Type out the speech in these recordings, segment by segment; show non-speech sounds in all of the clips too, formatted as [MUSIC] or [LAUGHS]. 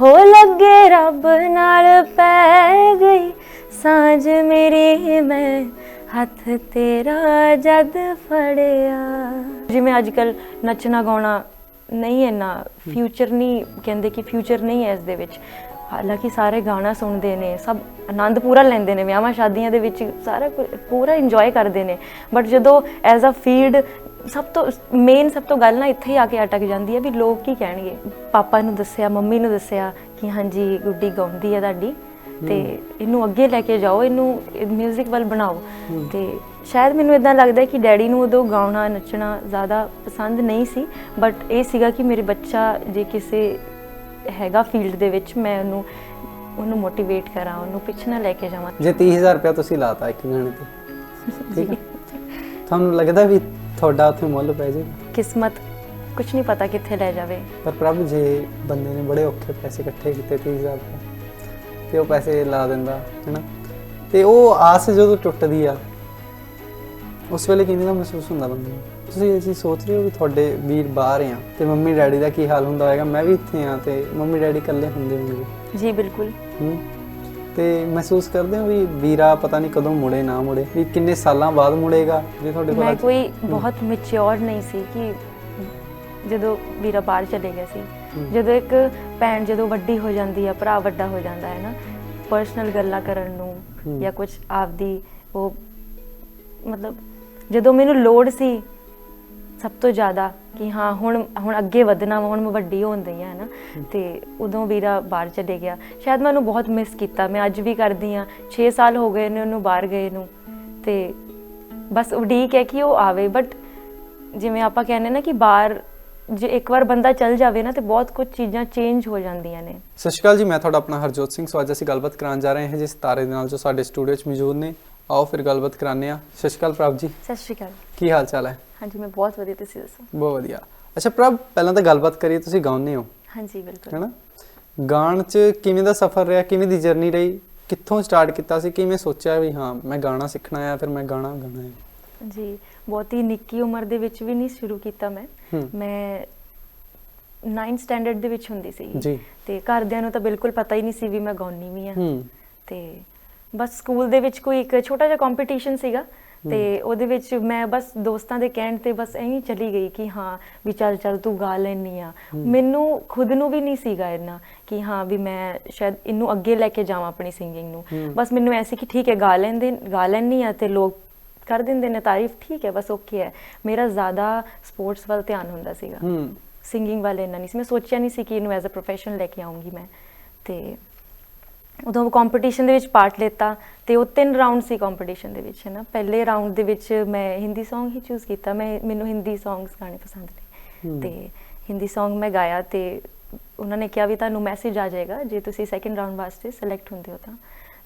ਹੋ ਲੱਗੇ ਰੱਬ ਨਾਲ ਪੈ ਗਈ ਸਾਂਝ ਮੇਰੀ, ਮੈਂ ਹੱਥ ਤੇਰਾ ਜਦ ਫੜਿਆ। ਜਿਵੇਂ ਅੱਜ ਕੱਲ ਨੱਚਣਾ, ਗਾਉਣਾ ਨਹੀਂ ਇੰਨਾ ਫਿਊਚਰ ਨਹੀਂ ਕਹਿੰਦੇ ਕਿ ਫਿਊਚਰ ਨਹੀਂ ਹੈ ਇਸ ਦੇ ਵਿੱਚ। ਹਾਲਾਂਕਿ ਸਾਰੇ ਗਾਣਾ ਸੁਣਦੇ ਨੇ, ਸਭ ਆਨੰਦ ਪੂਰਾ ਲੈਂਦੇ ਨੇ ਵਿਆਹਾਂ ਸ਼ਾਦੀਆਂ ਦੇ ਵਿੱਚ ਸਾਰਾ ਕੁ- ਪੂਰਾ ਇੰਜੋਏ ਕਰਦੇ ਨੇ। ਬਟ ਜਦੋਂ ਐਜ਼ ਅ ਫੀਲਡ ਸਭ ਤੋਂ ਮੇਨ ਸਭ ਤੋਂ ਗੱਲ ਨਾ ਇੱਥੇ ਹੀ ਆ ਕੇ ਅਟਕ ਜਾਂਦੀ ਹੈ ਵੀ ਲੋਕ ਕੀ ਕਹਿਣਗੇ? ਪਾਪਾ ਨੂੰ ਦੱਸਿਆ ਮੰਮੀ ਨੂੰ ਦੱਸਿਆ ਕਿ ਹਾਂਜੀ ਗੁੱਡੀ ਗਾਉਂਦੀ ਹੈ ਤੁਹਾਡੀ ਤੇ ਇਹਨੂੰ ਅੱਗੇ ਲੈ ਕੇ ਜਾਓ ਇਹਨੂੰ 뮤직 ਵੱਲ ਬਣਾਓ। ਤੇ ਸ਼ਾਇਦ ਮੈਨੂੰ ਇਦਾਂ ਲੱਗਦਾ ਕਿ ਡੈਡੀ ਨੂੰ ਉਦੋਂ ਗਾਉਣਾ ਨੱਚਣਾ ਜ਼ਿਆਦਾ ਪਸੰਦ ਨਹੀਂ ਸੀ ਬਟ ਇਹ ਸੀਗਾ ਕਿ ਮੇਰੇ ਬੱਚਾ ਜੇ ਕਿਸੇ ਹੈਗਾ ਫੀਲਡ ਦੇ ਵਿੱਚ ਮੈਂ ਉਹਨੂੰ ਉਹਨੂੰ ਮੋਟੀਵੇਟ ਕਰਾਂ ਉਹਨੂੰ ਪਿੱਛੇ ਨਾ ਲੈ ਕੇ ਜਾਵਾਂ। ਜੇ 30000 ਰੁਪਇਆ ਤੁਸੀਂ ਲਾਤਾ ਇੱਕ ਗਾਣੇ ਤੇ। [LAUGHS] ਠੀਕ ਹੈ। ਤੁਹਾਨੂੰ ਲੱਗਦਾ ਵੀ ਤੁਹਾਡਾ ਉੱਥੇ ਮੁੱਲ ਪੈ ਜੇ? ਕਿਸਮਤ ਕੁਝ ਨਹੀਂ ਪਤਾ ਕਿੱਥੇ ਲੈ ਜਾਵੇ। ਪਰ ਪ੍ਰਭ ਜੇ ਬੰਦੇ ਨੇ ਬੜੇ ਔਖੇ ਪੈਸੇ ਇਕੱਠੇ ਕੀਤੇ 30000 ਰੁਪਏ ਤੇ ਉਹ ਪੈਸੇ ਲਾ ਦਿੰਦਾ ਹੈਨਾ? ਤੇ ਉਹ ਆਸ ਜਦੋਂ ਟੁੱਟਦੀ ਆ ਉਸ ਵੇਲੇ ਕਿਵੇਂ ਦਾ ਮਹਿਸੂਸ ਹੁੰਦਾ ਬੰਦੇ ਨੂੰ? ਤੁਸੀਂ ਚੀਜ਼ ਸੋਚ ਰਹੇ ਹੋ ਵੀ ਤੁਹਾਡੇ ਵੀਰ ਬਾਹਰ ਆ ਤੇ ਮੰਮੀ ਡੈਡੀ ਦਾ ਕੀ ਹਾਲ ਹੁੰਦਾ ਹੋਵੇਗਾ ਮੈਂ ਵੀ ਇੱਥੇ ਆ ਤੇ ਮੰਮੀ ਡੈਡੀ ਇਕੱਲੇ ਹੁੰਦੇ ਹੋਣਗੇ। ਜੀ ਬਿਲਕੁਲ। ਹੂੰ। ਤੇ ਮਹਿਸੂਸ ਕਰਦੇ ਹੋ ਵੀ ਵੀਰਾ ਪਤਾ ਨਹੀਂ ਕਦੋਂ ਮੁੜੇ ਨਾ ਮੁੜੇ ਵੀ ਕਿੰਨੇ ਸਾਲਾਂ ਬਾਅਦ ਮੁੜੇਗਾ ਜੇ ਤੁਹਾਡੇ ਕੋਲ ਮੈਂ ਕੋਈ ਬਹੁਤ ਮੈਚੁਰ ਨਹੀਂ ਸੀ ਕਿ ਜਦੋਂ ਵੀਰਾ ਬਾਹਰ ਚਲੇ ਗਿਆ ਸੀ। ਜਦੋਂ ਇੱਕ ਭੈਣ ਜਦੋਂ ਵੱਡੀ ਹੋ ਜਾਂਦੀ ਹੈ ਭਰਾ ਵੱਡਾ ਹੋ ਜਾਂਦਾ ਹੈ ਨਾ ਪਰਸਨਲ ਗੱਲਾਂ ਕਰਨ ਨੂੰ। ਜਾਂ ਕੁਝ ਆਪਦੀ ਉਹ ਮਤਲਬ ਜਦੋਂ ਮੈਨੂੰ ਲੋੜ ਸੀ ਸਭ ਤੋਂ ਜ਼ਿਆਦਾ ਕਿ ਹਾਂ ਹੁਣ ਹੁਣ ਅੱਗੇ ਵਧਣਾ ਹੁਣ ਮੈਂ ਵੱਡੀ ਹੋਣ ਦਈ ਆ ਨਾ ਤੇ ਉਦੋਂ ਵੀਰਾ ਬਾਹਰ ਚਲੇ ਗਿਆ। ਸ਼ਾਇਦ ਮੈਂ ਉਹਨੂੰ ਬਹੁਤ ਮਿਸ ਕੀਤਾ। ਮੈਂ ਅੱਜ ਵੀ ਕਰਦੀ ਆ। 6 ਸਾਲ ਹੋ ਗਏ ਨੇ ਉਹਨੂੰ ਬਾਹਰ ਗਏ ਨੂੰ। ਤੇ ਬਸ ਉਡੀਕ ਹੈ ਕਿ ਉਹ ਆਵੇ। ਬਟ ਜਿਵੇਂ ਆਪਾਂ ਕਹਿੰਦੇ ਨਾ ਕਿ ਬਾਹਰ ਜੇ ਇੱਕ ਵਾਰ ਬੰਦਾ ਚੱਲ ਜਾਵੇ ਨਾ ਤੇ ਬਹੁਤ ਕੁਝ ਚੀਜ਼ਾਂ ਚੇਂਜ ਹੋ ਜਾਂਦੀਆਂ ਨੇ। ਸਤਿ ਸ਼੍ਰੀ ਅਕਾਲ ਜੀ। ਮੈਂ ਤੁਹਾਡਾ ਆਪਣਾ ਹਰਜੋਤ ਸਿੰਘ। ਸੋ ਅੱਜ ਅਸੀਂ ਗੱਲਬਾਤ ਕਰਾਂ ਜਾ ਰਹੇ ਹਾਂ ਜਿਸ ਤਾਰੇ ਦੇ ਨਾਲ ਜੋ ਸਾਡੇ ਸਟੂਡੀਓ 'ਚ ਮੌਜੂਦ ਨੇ। ਆਓ ਫਿਰ ਗੱਲਬਾਤ ਕਰਾਉਂਦੇ ਆ ਸਤਿ ਸ਼੍ਰੀ ਅਕਾਲ ਪ੍ਰਭ ਜੀ। ਸਤਿ ਸ਼੍ਰੀ ਅਕਾਲ। ਕੀ ਹਾਲ ਚਾਲ ਹੈ? ਹਾਂਜੀ ਮੈਂ ਬਹੁਤ ਵਧੀਆ ਤੁਸੀਂ ਦੱਸੋ? ਬਹੁਤ ਵਧੀਆ। ਅੱਛਾ ਪ੍ਰਭ ਪਹਿਲਾਂ ਤਾਂ ਗੱਲਬਾਤ ਕਰੀਏ ਤੁਸੀਂ ਗਾਉਂਦੇ ਹੋ। ਹਾਂਜੀ ਬਿਲਕੁਲ। ਹੈਨਾ? ਗਾਣ 'ਚ ਕਿਵੇਂ ਦਾ ਸਫ਼ਰ ਰਿਹਾ ਕਿਵੇਂ ਦੀ ਜਰਨੀ ਰਹੀ ਕਿੱਥੋਂ ਸਟਾਰਟ ਕੀਤਾ ਸੀ ਕਿਵੇਂ ਸੋਚਿਆ ਵੀ ਹਾਂ ਮੈਂ ਗਾਣਾ ਸਿੱਖਣਾ ਹੈ ਫਿਰ ਮੈਂ ਗਾਣਾ ਗਾਣਾ ਹੈ ਜੀ ਬਹੁਤ ਹੀ ਨਿੱਕੀ ਉਮਰ ਦੇ ਵਿੱਚ ਵੀ ਨਹੀਂ ਸ਼ੁਰੂ ਕੀਤਾ ਮੈਂ। ਮੈਂ 9th ਸਟੈਂਡਰਡ ਦੇ ਵਿੱਚ ਹੁੰਦੀ ਸੀ ਜੀ। ਤੇ ਘਰਦਿਆਂ ਨੂੰ ਤਾਂ ਬਿਲਕੁਲ ਪਤਾ ਹੀ ਨਹੀਂ ਸੀ ਵੀ ਮੈਂ ਗਾਉਣੀ ਵੀ ਆ ਹੂੰ। ਤੇ ਬਸ ਸਕੂਲ ਦੇ ਵਿੱਚ ਕੋਈ ਇੱਕ ਛੋਟਾ ਜਿਹਾ ਕੰਪੀਟੀਸ਼ਨ ਸੀਗਾ ਤੇ ਉਹਦੇ ਵਿੱਚ ਮੈਂ ਬਸ ਦੋਸਤਾਂ ਦੇ ਕਹਿਣ ਤੇ ਬਸ ਐਂ ਹੀ ਚਲੀ ਗਈ ਕਿ ਹਾਂ ਵੀ ਚੱਲ ਚੱਲ ਤੂੰ ਗਾ ਲੈਣੀ ਆ। ਮੈਨੂੰ ਖੁਦ ਨੂੰ ਵੀ ਨਹੀਂ ਸੀਗਾ ਇੰਨਾ ਕਿ ਹਾਂ ਵੀ ਮੈਂ ਸ਼ਾਇਦ ਇਹਨੂੰ ਅੱਗੇ ਲੈ ਕੇ ਜਾਵਾਂ ਆਪਣੀ ਸਿੰਗਿੰਗ ਨੂੰ। ਬਸ ਮੈਨੂੰ ਐਸੀ ਕਿ ਠੀਕ ਹੈ ਗਾ ਲੈਂਦੇ ਗਾ ਲੈਣੀ ਆ ਤੇ ਲੋਕ ਕਰ ਦਿੰਦੇ ਨੇ ਤਾਰੀਫ ਠੀਕ ਹੈ ਬਸ ਓਕੇ ਹੈ। ਮੇਰਾ ਜ਼ਿਆਦਾ ਸਪੋਰਟਸ ਵੱਲ ਧਿਆਨ ਹੁੰਦਾ ਸੀਗਾ। ਸਿੰਗਿੰਗ ਵਾਲੇ ਇੰਨਾ ਨਹੀਂ ਸੀ। ਮੈਂ ਸੋਚਿਆ ਨਹੀਂ ਸੀ ਕਿ ਇਹਨੂੰ ਐਜ਼ ਅ ਪ੍ਰੋਫੈਸ਼ਨ ਲੈ ਕੇ ਆਉਂਗੀ ਮੈਂ। ਤੇ ਉਦੋਂ ਕੰਪੀਟੀਸ਼ਨ ਦੇ ਵਿੱਚ ਪਾਰਟ ਲਿੱਤਾ ਤੇ ਉਹ ਤਿੰਨ ਰਾਉਂਡ ਸੀ ਕੰਪੀਟੀਸ਼ਨ ਦੇ ਵਿੱਚ ਹੈ ਨਾ ਪਹਿਲੇ ਰਾਉਂਡ ਦੇ ਵਿੱਚ ਮੈਂ ਹਿੰਦੀ Song ਹੀ ਚੂਜ਼ ਕੀਤਾ ਮੈਂ ਮੈਨੂੰ ਹਿੰਦੀ Songs ਗਾਣੇ ਪਸੰਦ ਨੇ। ਤੇ ਹਿੰਦੀ Song ਮੈਂ ਗਾਇਆ ਤੇ ਉਹਨਾਂ ਨੇ ਕਿਹਾ ਵੀ ਤੁਹਾਨੂੰ ਮੈਸੇਜ ਆ ਜਾਏਗਾ ਜੇ ਤੁਸੀਂ ਸੈਕਿੰਡ ਰਾਉਂਡ ਵਾਸਤੇ ਸਿਲੈਕਟ ਹੁੰਦੇ ਹੋ ਤਾਂ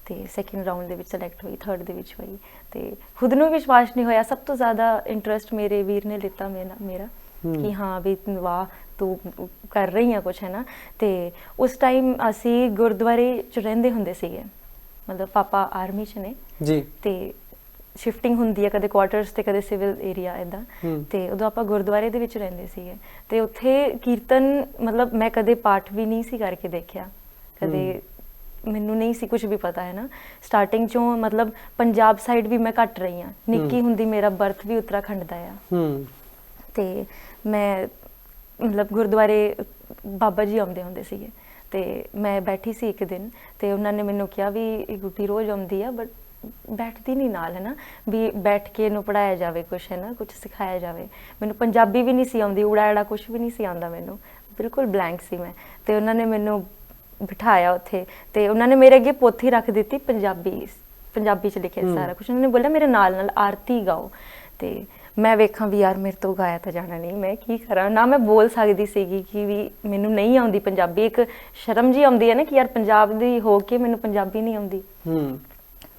ਤੇ ਸੈਕਿੰਡ ਰਾਉਂਡ ਦੇ ਵਿੱਚ ਸਿਲੈਕਟ ਹੋਈ ਥਰਡ ਦੇ ਵਿੱਚ ਹੋਈ ਤੇ ਖੁਦ ਨੂੰ ਵਿਸ਼ਵਾਸ ਨਹੀਂ ਹੋਇਆ ਸਭ ਤੋਂ ਜ਼ਿਆਦਾ ਇੰਟਰਸਟ ਮੇਰੇ ਵੀਰ ਨੇ ਲਿੱਤਾ ਮੇਰਾ। ਕਿ ਹਾਂ ਵੀ ਵਾਹ ਤੂੰ ਕਰ ਰਹੀ ਆ ਕੁਛ ਹੈ ਨਾ ਤੇ ਉਸ ਟਾਈਮ ਅਸੀਂ ਗੁਰਦੁਆਰੇ ਚ ਰਹਿੰਦੇ ਹੁੰਦੇ ਸੀਗੇ। ਮਤਲਬ ਪਾਪਾ ਆਰਮੀ ਚ ਨੇ। ਜੀ। ਤੇ ਸ਼ਿਫਟਿੰਗ ਹੁੰਦੀ ਹੈ ਕਦੇ ਕੁਆਟਰਸ ਤੇ ਕਦੇ ਸਿਵਲ ਏਰੀਆ ਇਦਾਂ। ਤੇ ਉਦੋਂ ਆਪਾਂ ਗੁਰਦੁਆਰੇ ਦੇ ਵਿੱਚ ਰਹਿੰਦੇ ਸੀਗੇ। ਤੇ ਉੱਥੇ ਕੀਰਤਨ ਮਤਲਬ ਮੈਂ ਕਦੇ ਪਾਠ ਵੀ ਨਹੀਂ ਸੀ ਕਰਕੇ ਦੇਖਿਆ। ਕਦੇ ਮੈਨੂੰ ਨਹੀਂ ਸੀ ਕੁਝ ਵੀ ਪਤਾ ਹੈ ਨਾ ਸਟਾਰਟਿੰਗ ਚੋਂ ਮਤਲਬ ਪੰਜਾਬ ਸਾਈਡ ਵੀ ਮੈਂ ਘੱਟ ਰਹੀ ਹਾਂ। ਨਿੱਕੀ ਹੁੰਦੀ ਮੇਰਾ ਬਰਥ ਵੀ ਉੱਤਰਾਖੰਡ ਦਾ ਆ। ਹੂੰ। ਤੇ ਮੈਂ ਮਤਲਬ ਗੁਰਦੁਆਰੇ ਬਾਬਾ ਜੀ ਆਉਂਦੇ ਹੁੰਦੇ ਸੀਗੇ। ਤੇ ਮੈਂ ਬੈਠੀ ਸੀ ਇੱਕ ਦਿਨ ਤੇ ਉਹਨਾਂ ਨੇ ਮੈਨੂੰ ਕਿਹਾ ਵੀ ਇਹ ਗੁੱਟੀ ਰੋਜ਼ ਆਉਂਦੀ ਆ ਬਟ ਬੈਠਦੀ ਨਹੀਂ ਨਾਲ ਹੈ ਨਾ ਵੀ ਬੈਠ ਕੇ ਇਹਨੂੰ ਪੜਾਇਆ ਜਾਵੇ ਕੁਛ ਹੈ ਨਾ ਕੁਛ ਸਿਖਾਇਆ ਜਾਵੇ। ਮੈਨੂੰ ਪੰਜਾਬੀ ਵੀ ਨਹੀਂ ਸੀ ਆਉਂਦੀ ਉੜਾੜਾ ਕੁਛ ਵੀ ਨਹੀਂ ਸੀ ਆਉਂਦਾ ਮੈਨੂੰ। ਬਿਲਕੁਲ ਬਲੈਂਕ ਸੀ ਮੈਂ। ਤੇ ਉਹਨਾਂ ਨੇ ਮੈਨੂੰ ਬਿਠਾਇਆ ਉੱਥੇ ਤੇ ਉਹਨਾਂ ਨੇ ਮੇਰੇ ਅੱਗੇ ਪੋਥੀ ਰੱਖ ਦਿੱਤੀ ਪੰਜਾਬੀ ਪੰਜਾਬੀ ਚ ਲਿਖਿਆ। ਸਾਰਾ ਕੁਝ ਉਹਨਾਂ ਨੇ ਬੋਲਿਆ ਮੇਰੇ ਨਾਲ ਨਾਲ ਆਰਤੀ ਗਾਓ। ਤੇ ਮੈਂ ਵੇਖਾਂ ਵੀ ਯਾਰ ਮੇਰੇ ਤੋਂ ਗਾਇਆ ਤਾਂ ਜਾਣਾ ਨਹੀਂ ਮੈਂ ਕੀ ਕਰਾਂ? ਨਾ ਮੈਂ ਬੋਲ ਸਕਦੀ ਸੀਗੀ ਕਿ ਵੀ ਮੈਨੂੰ ਨਹੀਂ ਆਉਂਦੀ ਪੰਜਾਬੀ ਇੱਕ ਸ਼ਰਮ ਜੀ ਆਉਂਦੀ ਹੈ ਨਾ ਕਿ ਯਾਰ ਪੰਜਾਬ ਦੀ ਹੋ ਕੇ ਮੈਨੂੰ ਪੰਜਾਬੀ ਨਹੀਂ ਆਉਂਦੀ। ਹੂੰ।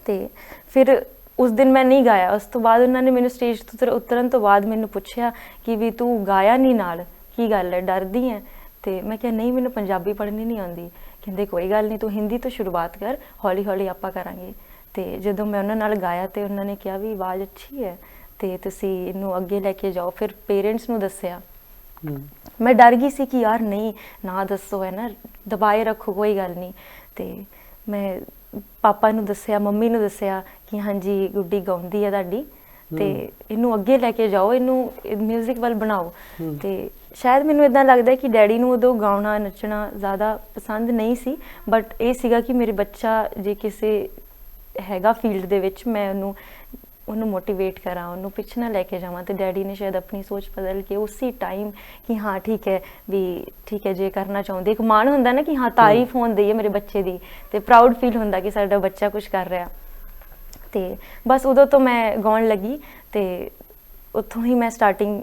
ਤੇ ਫਿਰ ਉਸ ਦਿਨ ਮੈਂ ਨਹੀਂ ਗਾਇਆ ਉਸ ਤੋਂ ਬਾਅਦ ਉਹਨਾਂ ਨੇ ਮੈਨੂੰ ਸਟੇਜ ਤੋਂ ਉਤਰ- ਉਤਰਨ ਤੋਂ ਬਾਅਦ ਮੈਨੂੰ ਪੁੱਛਿਆ ਕਿ ਵੀ ਤੂੰ ਗਾਇਆ ਨਹੀਂ ਨਾਲ? ਕੀ ਗੱਲ ਹੈ? ਡਰਦੀ ਹੈ? ਤੇ ਮੈਂ ਕਿਹਾ ਨਹੀਂ ਮੈਨੂੰ ਪੰਜਾਬੀ ਪੜ੍ਹਨੀ ਨਹੀਂ ਆਉਂਦੀ। ਕਹਿੰਦੇ ਕੋਈ ਗੱਲ ਨਹੀਂ ਤੂੰ ਹਿੰਦੀ ਤੋਂ ਸ਼ੁਰੂਆਤ ਕਰ ਹੌਲੀ ਹੌਲੀ ਆਪਾਂ ਕਰਾਂਗੇ। ਤੇ ਜਦੋਂ ਮੈਂ ਉਹਨਾਂ ਨਾਲ ਗਾਇਆ ਤੇ ਉਹਨਾਂ ਨੇ ਕਿਹਾ ਵੀ ਆਵਾਜ਼ ਅੱਛੀ ਹੈ ਤੇ ਤੁਸੀਂ ਇਹਨੂੰ ਅੱਗੇ ਲੈ ਕੇ ਜਾਓ। ਫਿਰ ਪੇਰੈਂਟਸ ਨੂੰ ਦੱਸਿਆ। ਮੈਂ ਡਰ ਗਈ ਸੀ ਕਿ ਯਾਰ ਨਹੀਂ ਨਾ ਦੱਸੋ ਹੈ ਨਾ ਦਬਾਏ ਰੱਖੋ ਕੋਈ ਗੱਲ ਨਹੀਂ। ਤੇ ਮੈਂ ਪਾਪਾ ਨੂੰ ਦੱਸਿਆ ਮੰਮੀ ਨੂੰ ਦੱਸਿਆ ਕਿ ਹਾਂਜੀ ਗੁੱਡੀ ਗਾਉਂਦੀ ਹੈ ਤੁਹਾਡੀ। ਤੇ ਇਹਨੂੰ ਅੱਗੇ ਲੈ ਕੇ ਜਾਓ ਇਹਨੂੰ 뮤직 ਵੱਲ ਬਣਾਓ। ਤੇ ਸ਼ਾਇਦ ਮੈਨੂੰ ਇਦਾਂ ਲੱਗਦਾ ਕਿ ਡੈਡੀ ਨੂੰ ਉਦੋਂ ਗਾਉਣਾ ਨੱਚਣਾ ਜ਼ਿਆਦਾ ਪਸੰਦ ਨਹੀਂ ਸੀ। ਬਟ ਇਹ ਸੀਗਾ ਕਿ ਮੇਰੇ ਬੱਚਾ ਜੇ ਕਿਸੇ ਹੈਗਾ ਫੀਲਡ ਦੇ ਵਿੱਚ ਮੈਂ ਉਹਨੂੰ ਉਹਨੂੰ ਮੋਟੀਵੇਟ ਕਰਾਂ ਉਹਨੂੰ ਪਿੱਛੇ ਨਾ ਲੈ ਕੇ ਜਾਵਾਂ ਤੇ ਡੈਡੀ ਨੇ ਸ਼ਾਇਦ ਆਪਣੀ ਸੋਚ ਬਦਲ ਕੇ ਉਸੇ ਟਾਈਮ ਕਿ ਹਾਂ ਠੀਕ ਹੈ ਵੀ ਠੀਕ ਹੈ ਜੇ ਕਰਨਾ ਚਾਹੁੰਦੇ ਇੱਕ ਮਾਣ ਹੁੰਦਾ ਨਾ ਕਿ ਹਾਂ ਤਾਰੀਫ ਹੁੰਦੀ ਹੈ ਮੇਰੇ ਬੱਚੇ ਦੀ ਤੇ ਪ੍ਰਾਊਡ ਫੀਲ ਹੁੰਦਾ ਕਿ ਸਾਡਾ ਬੱਚਾ ਕੁਝ ਕਰ ਰਿਹਾ। ਤੇ ਬਸ ਉਦੋਂ ਤੋਂ ਮੈਂ ਗਾਉਣ ਲੱਗੀ ਤੇ ਉੱਥੋਂ ਹੀ ਮੈਂ ਸਟਾਰਟਿੰਗ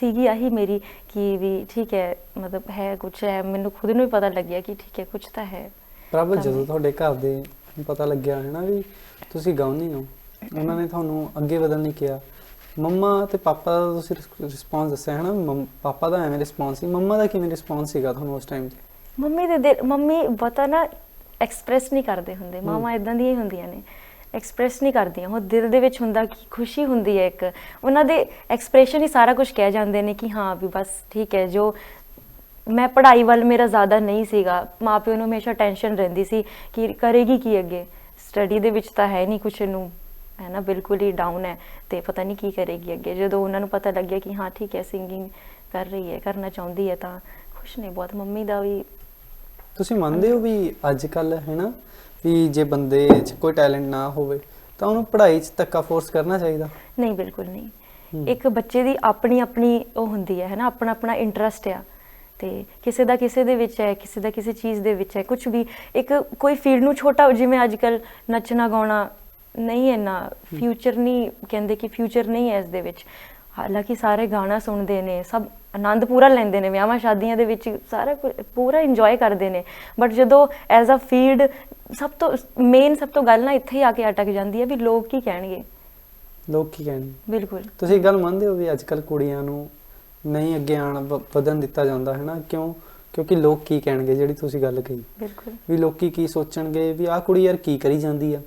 ਸੀਗੀ ਆਹੀ ਮੇਰੀ ਕਿ ਵੀ ਠੀਕ ਹੈ ਮਤਲਬ ਹੈ ਕੁਝ ਹੈ ਮੈਨੂੰ ਖੁਦ ਨੂੰ ਵੀ ਪਤਾ ਲੱਗਿਆ ਕਿ ਠੀਕ ਹੈ ਕੁਝ ਤਾਂ ਹੈ। ਪ੍ਰਭ ਜਦੋਂ ਤੁਹਾਡੇ ਘਰ ਦੇ ਪਤਾ ਲੱਗਿਆ ਹੈ ਨਾ ਵੀ ਤੁਸੀਂ ਗਾਉਂਦੇ ਹੋ ਉਹਨਾਂ ਨੇ ਤੁਹਾਨੂੰ ਅੱਗੇ ਵਧਣ ਲਈ ਕਿਹਾ। ਮੰਮਾ ਤੇ ਪਾਪਾ ਦਾ ਤੁਸੀਂ ਰਿਸਪੌਂਸ ਦੱਸਿਆ ਹੈ ਨਾ ਮੰਮ- ਪਾਪਾ ਦਾ ਐਵੇਂ ਰਿਸਪੌਂਸ ਸੀ। ਮੰਮਾ ਦਾ ਕਿਵੇਂ ਰਿਸਪੌਂਸ ਸੀਗਾ ਤੁਹਾਨੂੰ ਉਸ ਟਾਈਮ ਤੇ ਮੰਮੀ ਦੇ ਦਿਲ ਮੰਮੀ ਪਤਾ ਨਾ ਐਕਸਪ੍ਰੈਸ ਨਹੀਂ ਕਰਦੇ ਹੁੰਦੇ। ਮਾਵਾਂ ਇਦਾਂ ਦੀਆਂ ਹੀ ਹੁੰਦੀਆਂ ਨੇ। ਐਕਸਪ੍ਰੈਸ ਨਹੀਂ ਕਰਦੀਆਂ। ਉਹ ਦਿਲ ਦੇ ਵਿੱਚ ਹੁੰਦਾ ਕਿ ਖੁਸ਼ੀ ਹੁੰਦੀ ਹੈ ਇੱਕ। ਉਹਨਾਂ ਦੇ ਐਕਸਪ੍ਰੈਸ਼ਨ ਹੀ ਸਾਰਾ ਕੁਝ ਕਹਿ ਜਾਂਦੇ ਨੇ ਕਿ ਹਾਂ ਵੀ ਬਸ ਠੀਕ ਹੈ ਜੋ ਮੈਂ ਪੜ੍ਹਾਈ ਵੱਲ ਮੇਰਾ ਜ਼ਿਆਦਾ ਨਹੀਂ ਸੀਗਾ। ਮਾਪਿਓ ਨੂੰ ਹਮੇਸ਼ਾ ਟੈਨਸ਼ਨ ਰਹਿੰਦੀ ਸੀ ਕਿ ਕਰੇਗੀ ਕੀ ਅੱਗੇ? ਸਟੱਡੀ ਦੇ ਵਿੱਚ ਤਾਂ ਹੈ ਨਹੀਂ ਕੁਛ ਨੂੰ। ਹੈ ਨਾ ਬਿਲਕੁਲ ਹੀ ਡਾਊਨ ਹੈ ਤੇ ਪਤਾ ਨਹੀਂ ਕੀ ਕਰੇਗੀ ਅੱਗੇ। ਜਦੋਂ ਉਹਨਾਂ ਨੂੰ ਪਤਾ ਲੱਗਿਆ ਕਿ ਹਾਂ ਠੀਕ ਹੈ ਸਿੰਗਿੰਗ ਕਰ ਰਹੀ ਹੈ ਕਰਨਾ ਚਾਹੁੰਦੀ ਹੈ ਤਾਂ ਖੁਸ਼ ਨੇ ਬਹੁਤ। ਮੰਮੀ ਦਾ ਵੀ ਤੁਸੀਂ ਮੰਨਦੇ ਹੋ ਵੀ ਅੱਜ ਕੱਲ ਹੈ ਨਾ ਵੀ ਜੇ ਬੰਦੇ 'ਚ ਕੋਈ ਟੈਲੈਂਟ ਨਾ ਹੋਵੇ ਤਾਂ ਉਹਨੂੰ ਪੜ੍ਹਾਈ 'ਚ ਧੱਕਾ ਫੋਰਸ ਕਰਨਾ ਚਾਹੀਦਾ? ਨਹੀਂ ਬਿਲਕੁਲ ਨਹੀਂ। ਇੱਕ ਬੱਚੇ ਦੀ ਆਪਣੀ ਆਪਣੀ ਉਹ ਹੁੰਦੀ ਹੈ ਹੈ ਨਾ ਆਪਣਾ ਆਪਣਾ ਇੰਟਰਸਟ ਆ। ਤੇ ਕਿਸੇ ਦਾ ਕਿਸੇ ਦੇ ਵਿੱਚ ਹੈ ਕਿਸੇ ਦਾ ਕਿਸੇ ਚੀਜ਼ ਦੇ ਵਿੱਚ ਹੈ। ਕੁਝ ਵੀ ਇੱਕ ਕੋਈ ਫੀਲਡ ਨੂੰ ਛੋਟਾ ਜਿਵੇਂ ਅੱਜ ਕੱਲ ਨੱਚਣਾ ਗਾਉਣਾ ਨਹੀਂ ਇੰਨਾ ਫਿਊਚਰ ਨਹੀਂ ਕਹਿੰਦੇ ਕਿ ਫਿਊਚਰ ਨਹੀਂ ਹੈ ਇਸ ਦੇ ਵਿੱਚ। ਹਾਲਾਂਕਿ ਸਾਰੇ ਗਾਣਾ ਸੁਣਦੇ ਨੇ ਸਭ ਆਨੰਦ ਪੂਰਾ ਲੈਂਦੇ ਨੇ ਵਿਆਹਾਂ ਸ਼ਾਦੀਆਂ ਦੇ ਵਿੱਚ ਸਾਰਾ ਪੂਰਾ ਇੰਜੋਏ ਕਰਦੇ ਨੇ। ਬਟ ਜਦੋਂ ਐਜ਼ ਅ ਫੀਲਡ ਸਭ ਤੋਂ ਮੇਨ ਸਭ ਤੋਂ ਗੱਲ ਨਾ ਇੱਥੇ ਹੀ ਆ ਕੇ ਅਟਕ ਜਾਂਦੀ ਹੈ ਵੀ ਲੋਕ ਕੀ ਕਹਿਣਗੇ। ਲੋਕ ਕੀ ਕਹਿਣਗੇ? ਬਿਲਕੁਲ। ਤੁਸੀਂ ਗੱਲ ਮੰਨਦੇ ਹੋ ਵੀ ਅੱਜ ਕੱਲ ਕੁੜੀਆਂ ਨੂੰ ਨਹੀਂ ਅੱਗੇ ਆਣ ਵਧਣ ਦਿੱਤਾ ਜਾਂਦਾ ਹੈ ਨਾ ਕਿਉਂ? ਕਿਉਂਕਿ ਲੋਕ ਕੀ ਕਹਿਣਗੇ ਜਿਹੜੀ ਤੁਸੀਂ ਗੱਲ ਕਹੀ। ਬਿਲਕੁਲ। ਵੀ ਲੋਕੀ ਕੀ ਸੋਚਣਗੇ ਵੀ ਆਹ ਕੁੜੀ ਯਾਰ ਕੀ ਕਰੀ ਜਾਂਦੀ ਆ?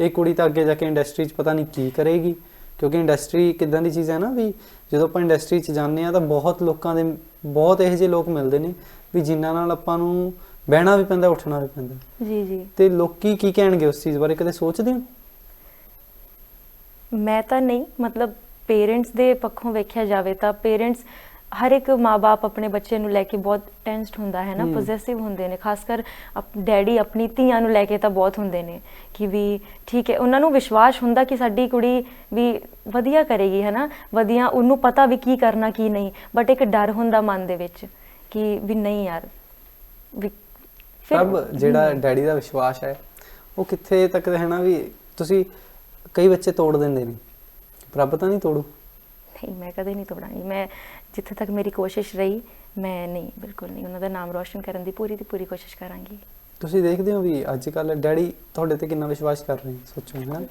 ਇਹ ਕੁੜੀ ਤਾਂ ਅੱਗੇ ਜਾ ਕੇ ਇੰਡਸਟਰੀ 'ਚ ਪਤਾ ਨਹੀਂ ਕੀ ਕਰੇਗੀ ਕਿਉਂਕਿ ਇੰਡਸਟਰੀ ਕਿਦਾਂ ਦੀ ਚੀਜ਼ ਹੈ ਨਾ ਵੀ ਜਦੋਂ ਆਪਾਂ ਇੰਡਸਟਰੀ 'ਚ ਜਾਂਦੇ ਆ ਤਾਂ ਬਹੁਤ ਲੋਕਾਂ ਦੇ ਬਹੁਤ ਇਹੋ ਜਿਹੇ ਲੋਕ ਮਿਲਦੇ ਨੇ ਵੀ ਜਿਨ੍ਹਾਂ ਨਾਲ ਆਪਾਂ ਨੂੰ ਬਹਿਣਾ ਵੀ ਪੈਂਦਾ ਉੱਠਣਾ ਵੀ ਪੈਂਦਾ। ਜੀ ਜੀ। ਤੇ ਲੋਕੀ ਕੀ ਕਹਿਣਗੇ ਉਸ ਚੀਜ਼ ਬਾਰੇ ਕਦੇ ਸੋਚਦੇ ਹੋ? ਮੈਂ ਤਾਂ ਨਹੀਂ ਮਤਲਬ ਪੇਰੈਂਟਸ ਦੇ ਪੱਖੋਂ ਵੇਖਿਆ ਜਾਵੇ ਤਾਂ ਪੇਰੈਂਟਸ ਹਰ ਇੱਕ ਮਾਪੇ ਆਪਣੇ ਬੱਚੇ ਨੂੰ ਲੈ ਕੇ ਬਹੁਤ ਟੈਂਸਡ ਹੁੰਦਾ ਹੈ ਨਾ। ਪੋਜੈਸਿਵ ਹੁੰਦੇ ਨੇ ਖਾਸ ਕਰ ਡੈਡੀ ਆਪਣੀ ਧੀਆਂ ਨੂੰ ਲੈ ਕੇ ਤਾਂ ਬਹੁਤ ਹੁੰਦੇ ਨੇ ਕਿ ਵੀ ਠੀਕ ਹੈ ਉਹਨਾਂ ਨੂੰ ਵਿਸ਼ਵਾਸ ਹੁੰਦਾ ਕਿ ਸਾਡੀ ਕੁੜੀ ਵੀ ਵਧੀਆ ਕਰੇਗੀ ਹੈ ਨਾ ਵਧੀਆ ਉਹਨੂੰ ਪਤਾ ਵੀ ਕੀ ਕਰਨਾ ਕੀ ਨਹੀਂ ਬਟ ਇੱਕ ਡਰ ਹੁੰਦਾ ਮਨ ਦੇ ਵਿੱਚ ਕਿ ਵੀ ਨਹੀਂ ਯਾਰ ਸਭ ਜਿਹੜਾ। ਡੈਡੀ ਦਾ ਵਿਸ਼ਵਾਸ ਹੈ ਉਹ ਕਿੱਥੇ ਤੱਕ ਹੈ ਨਾ ਵੀ ਤੁਸੀਂ ਕਈ ਬੱਚੇ ਤੋੜ ਦਿੰਦੇ ਨੇ ਪ੍ਰਭ ਤਾਂ ਨਹੀਂ ਤੋੜੂ ਨਹੀਂ ਮੈਂ ਕਦੇ ਨਹੀਂ ਤੋੜਾਂਗੀ। ਮੈਂ ਜਿੱਥੇ ਤੱਕ ਮੇਰੀ ਕੋਸ਼ਿਸ਼ ਰਹੀ ਮੈਂ ਨਹੀਂ ਬਿਲਕੁਲ ਨਹੀਂ। ਉਹਨਾਂ ਦਾ ਨਾਮ ਰੋਸ਼ਨ ਕਰਨ ਦੀ ਪੂਰੀ ਦੀ ਪੂਰੀ ਕੋਸ਼ਿਸ਼ ਕਰਾਂਗੀ। ਤੁਸੀਂ ਦੇਖਦੇ ਹੋ ਵੀ ਅੱਜ ਕੱਲ ਡੈਡੀ ਤੁਹਾਡੇ ਤੇ ਕਿੰਨਾ ਵਿਸ਼ਵਾਸ ਕਰ ਰਹੇ ਸੋਚੋ ਹੈ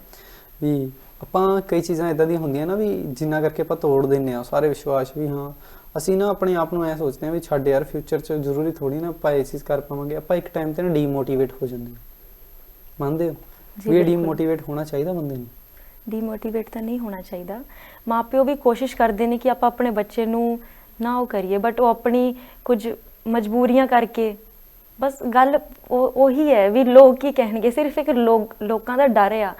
ਵੀ ਆਪਾਂ ਕਈ ਚੀਜ਼ਾਂ ਇਦਾਂ ਦੀਆਂ ਹੁੰਦੀਆਂ ਨਾ ਵੀ ਜਿੰਨਾ ਕਰਕੇ ਆਪਾਂ ਤੋੜ ਦਿੰਨੇ ਆ ਸਾਰੇ ਵਿਸ਼ਵਾਸ ਵੀ ਹਾਂ। ਅਸੀਂ ਨਾ ਆਪਣੇ ਆਪ ਨੂੰ ਐ ਸੋਚਦੇ ਆ ਵੀ ਛੱਡ ਯਾਰ ਫਿਊਚਰ 'ਚ ਜ਼ਰੂਰੀ ਥੋੜੀ ਨਾ ਆਪਾਂ ਇਹ ਚੀਜ਼ ਕਰ ਪਾਵਾਂਗੇ। ਆਪਾਂ ਇੱਕ ਟਾਈਮ ਤੇ ਨਾ ਡੀਮੋਟੀਵੇਟ ਹੋ ਜਾਂਦੇ ਹਾਂ। ਮੰਨਦੇ ਹੋ? ਵੀ। ਡੀਮੋਟੀਵੇਟ ਹੋਣਾ ਚਾਹੀਦਾ ਬੰਦੇ ਨੂੰ। ਡੀਮੋਟੀਵੇਟ ਤਾਂ ਨਹੀਂ ਹੋਣਾ ਚਾਹੀਦਾ। ਮਾਪਿਓ ਵੀ ਕੋਸ਼ਿਸ਼ ਕਰਦੇ ਨੇ ਕਿ ਆਪਾਂ ਆਪਣੇ ਬੱਚੇ ਨੂੰ ਨਾ ਉਹ ਕਰੀਏ ਬਟ ਉਹ ਆਪਣੀ ਕੁਝ ਮਜਬੂਰੀਆਂ ਕਰਕੇ ਬਸ ਗੱਲ ਉਹ ਉਹੀ ਹੈ ਵੀ ਲੋਕ ਕੀ ਕਹਿਣਗੇ ਸਿਰਫ ਇੱਕ ਲੋਕ ਲੋਕਾਂ ਦਾ ਡਰ ਆ।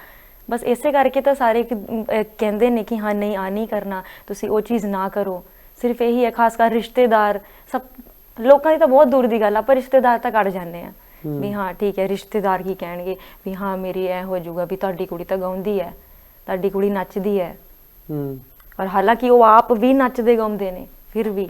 ਬਸ ਇਸੇ ਕਰਕੇ ਤਾਂ ਸਾਰੇ ਕਹਿੰਦੇ ਨੇ ਕਿ ਹਾਂ ਨਹੀਂ ਆ ਨਹੀਂ ਕਰਨਾ ਤੁਸੀਂ ਉਹ ਚੀਜ਼ ਨਾ ਕਰੋ। ਸਿਰਫ ਇਹੀ ਹੈ ਖਾਸ ਕਰ ਰਿਸ਼ਤੇਦਾਰ ਸਭ ਲੋਕਾਂ ਦੀ ਤਾਂ ਬਹੁਤ ਦੂਰ ਦੀ ਗੱਲ ਆ ਪਰ ਰਿਸ਼ਤੇਦਾਰ ਤਾਂ ਕੱਢ ਜਾਂਦੇ ਆ। ਵੀ ਹਾਂ ਠੀਕ ਹੈ ਰਿਸ਼ਤੇਦਾਰ ਕੀ ਕਹਿਣਗੇ ਵੀ ਹਾਂ ਮੇਰੀ ਐ ਹੋ ਜਾਊਗਾ ਵੀ ਤੁਹਾਡੀ ਕੁੜੀ ਤਾਂ ਗਾਉਂਦੀ ਹੈ। ਤੁਹਾਡੀ ਕੁੜੀ ਨੱਚਦੀ ਹੈ। ਹੂੰ। ਔਰ ਹਾਲਾਂਕਿ ਉਹ ਆਪ ਵੀ ਨੱਚਦੇ ਗਾਉਂਦੇ ਨੇ ਫਿਰ ਵੀ।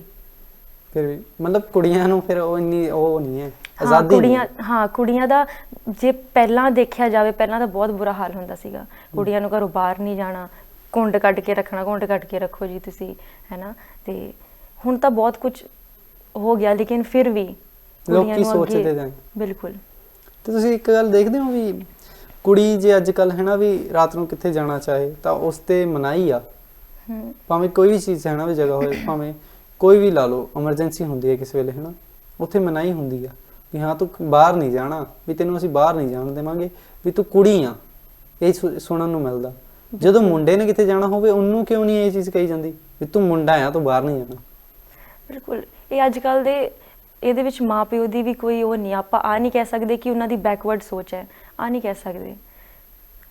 ਫਿਰ ਵੀ ਮਤਲਬ ਕੁੜੀਆਂ ਨੂੰ ਫਿਰ ਉਹ ਇੰਨੀ ਉਹ ਨਹੀਂ ਹੈ ਆਜ਼ਾਦੀ ਕੁੜੀਆਂ ਹੈ। ਕੁੜੀਆਂ ਦਾ ਜੇ ਪਹਿਲਾਂ ਦੇਖਿਆ ਜਾਵੇ ਪਹਿਲਾਂ ਤਾਂ ਬਹੁਤ ਬੁਰਾ ਹਾਲ ਹੁੰਦਾ ਸੀਗਾ। ਕੁੜੀਆਂ ਨੂੰ ਘਰੋਂ ਬਾਹਰ ਨਹੀਂ ਜਾਣਾ ਕੁੰਡ ਕੱਢ ਕੇ ਰੱਖਣਾ ਕੁੰਡ ਕੱਢ ਕੇ ਰੱਖੋ ਜੀ ਤੁਸੀਂ ਹੈਨਾ? ਤੇ ਹੁਣ ਤਾਂ ਬਹੁਤ ਕੁਝ ਹੋ ਗਿਆ ਲੇਕਿਨ ਫਿਰ ਵੀ ਲੋਕੀ ਨੂੰ ਸੋਚਦੇ ਤਾਂ ਬਿਲਕੁਲ। ਤੇ ਤੁਸੀਂ ਇੱਕ ਗੱਲ ਦੇਖਦੇ ਹੋ ਵੀ ਕੁੜੀ ਜੇ ਅੱਜ ਕੱਲ ਹੈ ਨਾ ਵੀ ਰਾਤ ਨੂੰ ਕਿੱਥੇ ਜਾਣਾ ਚਾਹੇ ਤਾਂ ਉਸ ਤੇ ਮਨਾਹੀ ਆ। ਭਾਵੇਂ ਕੋਈ ਵੀ ਚੀਜ਼ ਹੈ ਨਾ ਵੀ ਜਗ੍ਹਾ ਹੋਏ ਭਾਵੇਂ ਕੋਈ ਵੀ ਲਾ ਲਓ ਐਮਰਜੈਂਸੀ ਹੁੰਦੀ ਹੈ ਕਿਸੇ ਵੇਲੇ ਹੈ ਨਾ ਉੱਥੇ ਮਨਾਹੀ ਹੁੰਦੀ ਆ ਵੀ ਹਾਂ ਤੂੰ ਬਾਹਰ ਨਹੀਂ ਜਾਣਾ ਵੀ ਤੈਨੂੰ ਅਸੀਂ ਬਾਹਰ ਨਹੀਂ ਜਾਣ ਦੇਵਾਂਗੇ ਵੀ ਤੂੰ ਕੁੜੀ ਆ। ਇਹ ਸੁ- ਸੁਣਨ ਨੂੰ ਮਿਲਦਾ। ਜਦੋਂ ਮੁੰਡੇ ਨੇ ਕਿਤੇ ਜਾਣਾ ਹੋਵੇ ਉਹਨੂੰ ਕਿਉਂ ਨਹੀਂ ਇਹ ਚੀਜ਼ ਕਹੀ ਜਾਂਦੀ? ਵੀ ਤੂੰ ਮੁੰਡਾ ਆ ਤੂੰ ਬਾਹਰ ਨਹੀਂ ਜਾਣਾ। ਬਿਲਕੁਲ। ਇਹ ਅੱਜ ਕੱਲ ਦੇ ਇਹਦੇ ਵਿੱਚ ਮਾਪਿਓ ਦੀ ਵੀ ਕੋਈ ਉਹ ਨਹੀਂ ਆਪਾਂ ਆ ਨਹੀਂ ਕਹਿ ਸਕਦੇ ਕਿ ਉਹਨਾਂ ਦੀ ਬੈਕਵਰਡ ਸੋਚ ਹੈ। ਆ ਨਹੀਂ ਕਹਿ ਸਕਦੇ।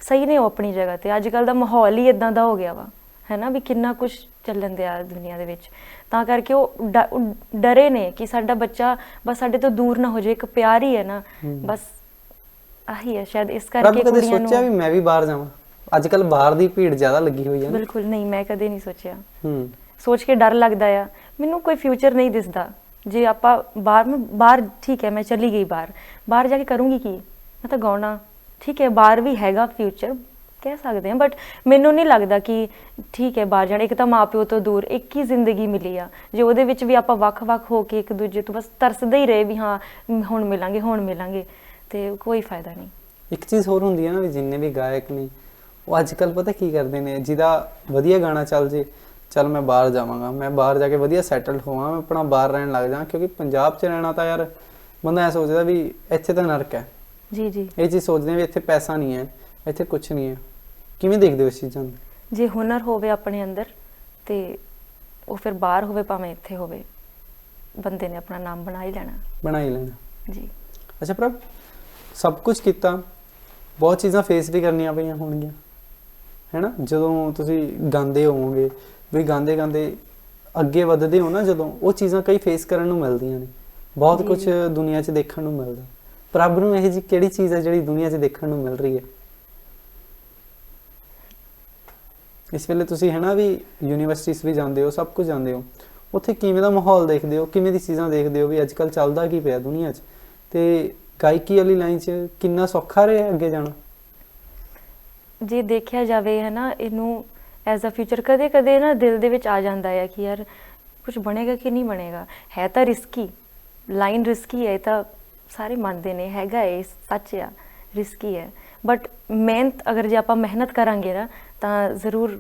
ਸਹੀ ਨੇ ਉਹ ਆਪਣੀ ਜਗ੍ਹਾ ਤੇ। ਅੱਜ ਕੱਲ ਦਾ ਮਾਹੌਲ ਹੀ ਇਦਾਂ ਦਾ ਹੋ ਗਿਆ ਵਾ ਹੈ ਨਾ ਵੀ ਕਿੰਨਾ ਕੁਝ ਚੱਲਣ ਦਿਆ ਦੁਨੀਆ ਦੇ ਵਿੱਚ। ਤਾਂ ਕਰਕੇ ਉਹ ਡਰੇ ਨੇ ਕਿ ਸਾਡਾ ਬੱਚਾ ਬਸ ਸਾਡੇ ਤੋਂ ਦੂਰ ਨਾ ਹੋ ਜਾਏ ਇੱਕ ਪਿਆਰ ਹੀ ਹੈ ਨਾ। ਬਸ ਆਹੀ ਹੈ ਸ਼ਾਇਦ ਇਸ ਕਰਕੇ ਕਦੇ ਕੁੜੀਆਂ ਸੋਚਿਆ ਵੀ ਨੂੰ ਮੈਂ ਵੀ ਬਾਹਰ ਜਾਵਾਂ? ਅੱਜ ਕੱਲ ਬਾਹਰ ਦੀ ਭੀੜ ਜ਼ਿਆਦਾ ਲੱਗੀ ਹੋਈ ਹੈ ਨਾ। ਬਿਲਕੁਲ ਨਹੀਂ ਮੈਂ ਕਦੇ ਨਹੀਂ ਸੋਚਿਆ। ਹੂੰ। ਸੋਚ ਕੇ ਡਰ ਲੱਗਦਾ ਆ। ਮੈਨੂੰ ਕੋਈ ਫਿਊਚਰ ਨਹੀਂ ਦਿਸਦਾ। ਜੇ ਆਪਾਂ ਬਾਹਰ ਬਾਹਰ ਠੀਕ ਹੈ ਮੈਂ ਚਲੀ ਗਈ ਬਾਹਰ। ਬਾਹਰ ਜਾ ਕੇ ਕਰੂੰਗੀ ਕੀ? ਮੈਂ ਤਾਂ ਗਾਉਣਾ, ਠੀਕ ਹੈ, ਬਾਹਰ ਵੀ ਹੈਗਾ ਫਿਊਚਰ ਕਹਿ ਸਕਦੇ ਹਾਂ ਬਟ ਮੈਨੂੰ ਨਹੀਂ ਲੱਗਦਾ ਕਿ ਠੀਕ ਹੈ, ਬਾਹਰ ਜਾਣਾ, ਇੱਕ ਤਾਂ ਮਾਪਿਓ ਤੋਂ ਦੂਰ ਇੱਕ ਹੀ ਜ਼ਿੰਦਗੀ ਮਿਲੀ ਆ, ਜੇ ਉਹਦੇ ਵਿੱਚ ਵੀ ਆਪਾਂ ਵੱਖ-ਵੱਖ ਹੋ ਕੇ ਇੱਕ ਦੂਜੇ ਤੋਂ ਬਸ ਤਰਸਦੇ ਹੀ ਰਹੇ ਵੀ ਹਾਂ ਹੁਣ ਮਿਲਾਂਗੇ ਹੁਣ ਮਿਲਾਂਗੇ, ਤੇ ਕੋਈ ਫਾਇਦਾ ਨਹੀਂ। ਇੱਕ ਚੀਜ਼ ਹੋਰ ਹੁੰਦੀ ਹੈ ਨਾ ਵੀ ਜਿੰਨੇ ਵੀ ਗਾਇਕ ਨੇ, ਉਹ ਅੱਜ ਕੱਲ ਪਤਾ ਕੀ ਕਰਦੇ ਨੇ, ਜਿਹਦਾ ਵਧੀਆ ਗਾਣਾ ਚੱਲ ਜੇ, ਚੱਲ ਮੈਂ ਬਾਹਰ ਜਾਵਾਂਗਾ, ਮੈਂ ਬਾਹਰ ਜਾ ਕੇ ਵਧੀਆ ਸੈਟਲਡ ਹੋਵਾਂ, ਮੈਂ ਆਪਣਾ ਬਾਹਰ ਰਹਿਣ ਲੱਗ ਜਾਵਾਂ, ਕਿਉਂਕਿ ਪੰਜਾਬ 'ਚ ਰਹਿਣਾ ਤਾਂ ਯਾਰ ਬੰਦਾ ਐ ਸੋਚਦਾ ਵੀ ਇੱਥੇ ਤਾਂ ਨਰਕ ਹੈ। ਜੀ ਜੀ। ਇਹ ਚੀਜ਼ ਸੋਚਦੇ ਆ ਵੀ ਇੱਥੇ ਪੈਸਾ ਨਹੀਂ ਹੈ ਇੱਥੇ ਕੁਝ ਨਹੀਂ ਹੈ। ਕਿਵੇਂ ਦੇਖਦੇ ਹੋ ਇਸ ਚੀਜ਼ਾਂ ਨੂੰ? ਜੇ ਹੁਨਰ ਹੋਵੇ ਆਪਣੇ ਅੰਦਰ ਤੇ ਉਹ ਫਿਰ ਬਾਹਰ ਹੋਵੇ ਭਾਵੇਂ ਇੱਥੇ ਹੋਵੇ ਬੰਦੇ ਨੇ ਆਪਣਾ ਨਾਮ ਬਣਾ ਹੀ ਲੈਣਾ। ਬਣਾ ਹੀ ਲੈਣਾ। ਜੀ। ਅੱਛਾ ਪ੍ਰਭ ਸਭ ਕੁਝ ਕੀਤਾ ਬਹੁਤ ਚੀਜ਼ਾਂ ਫੇਸ ਵੀ ਕਰਨੀਆਂ ਪਈਆਂ ਹੋਣਗੀਆਂ ਹੈਨਾ? ਜਦੋਂ ਤੁਸੀਂ ਗਾਉਂਦੇ ਹੋਵੋਗੇ ਵੀ ਗਾਉਂਦੇ ਗਾਉਂਦੇ ਅੱਗੇ ਵੱਧਦੇ ਹੋ ਨਾ ਜਦੋਂ ਉਹ ਚੀਜ਼ਾਂ ਕਈ ਫੇਸ ਕਰਨ ਨੂੰ ਮਿਲਦੀਆਂ ਨੇ। ਬਹੁਤ ਕੁਝ। ਦੁਨੀਆ 'ਚ ਦੇਖਣ ਨੂੰ ਮਿਲਦਾ। ਪ੍ਰਭ ਨੂੰ ਇਹ ਜੀ ਕਿਹੜੀ ਚੀਜ਼ ਹੈ ਜਿਹੜੀ ਦੁਨੀਆ 'ਚ ਦੇਖਣ ਨੂੰ ਮਿਲ ਰਹੀ ਹੈ? ਇਸ ਵੇਲੇ ਤੁਸੀਂ ਹੈਨਾ ਵੀ ਯੂਨੀਵਰਸਿਟੀਜ਼ ਵੀ ਜਾਂਦੇ ਹੋ, ਸਭ ਕੁਝ ਜਾਂਦੇ ਹੋ। ਉੱਥੇ ਕਿਵੇਂ ਦਾ ਮਾਹੌਲ ਦੇਖਦੇ ਹੋ? ਕਿਵੇਂ ਦੀ ਚੀਜ਼ਾਂ ਦੇਖਦੇ ਹੋ ਵੀ ਅੱਜ ਕੱਲ ਚੱਲਦਾ ਕੀ ਪਿਆ ਦੁਨੀਆ 'ਚ? ਤੇ ਗਾਇਕੀ ਵਾਲੀ ਲਾਈਨ 'ਚ ਕਿੰਨਾ ਸੌਖਾ ਰਿਹਾ ਅੱਗੇ ਜਾਣਾ? ਜੇ ਦੇਖਿਆ ਜਾਵੇ ਹੈ ਨਾ, ਇਹਨੂੰ ਐਜ਼ ਅ ਫਿਊਚਰ ਕਦੇ ਕਦੇ ਨਾ ਦਿਲ ਦੇ ਵਿੱਚ ਆ ਜਾਂਦਾ ਹੈ ਕਿ ਯਾਰ ਕੁਝ ਬਣੇਗਾ ਕਿ ਨਹੀਂ ਬਣੇਗਾ। ਹੈ ਤਾਂ ਰਿਸਕੀ ਲਾਈਨ ਰਿਸਕੀ ਹੈ ਤਾਂ ਸਾਰੇ ਮੰਨਦੇ ਨੇ ਹੈਗਾ ਇਹ ਸੱਚ ਆ ਰਿਸਕੀ ਹੈ ਬਟ ਮਿਹਨਤ ਅਗਰ ਜੇ ਆਪਾਂ ਮਿਹਨਤ ਕਰਾਂਗੇ ਨਾ ਤਾਂ ਜ਼ਰੂਰ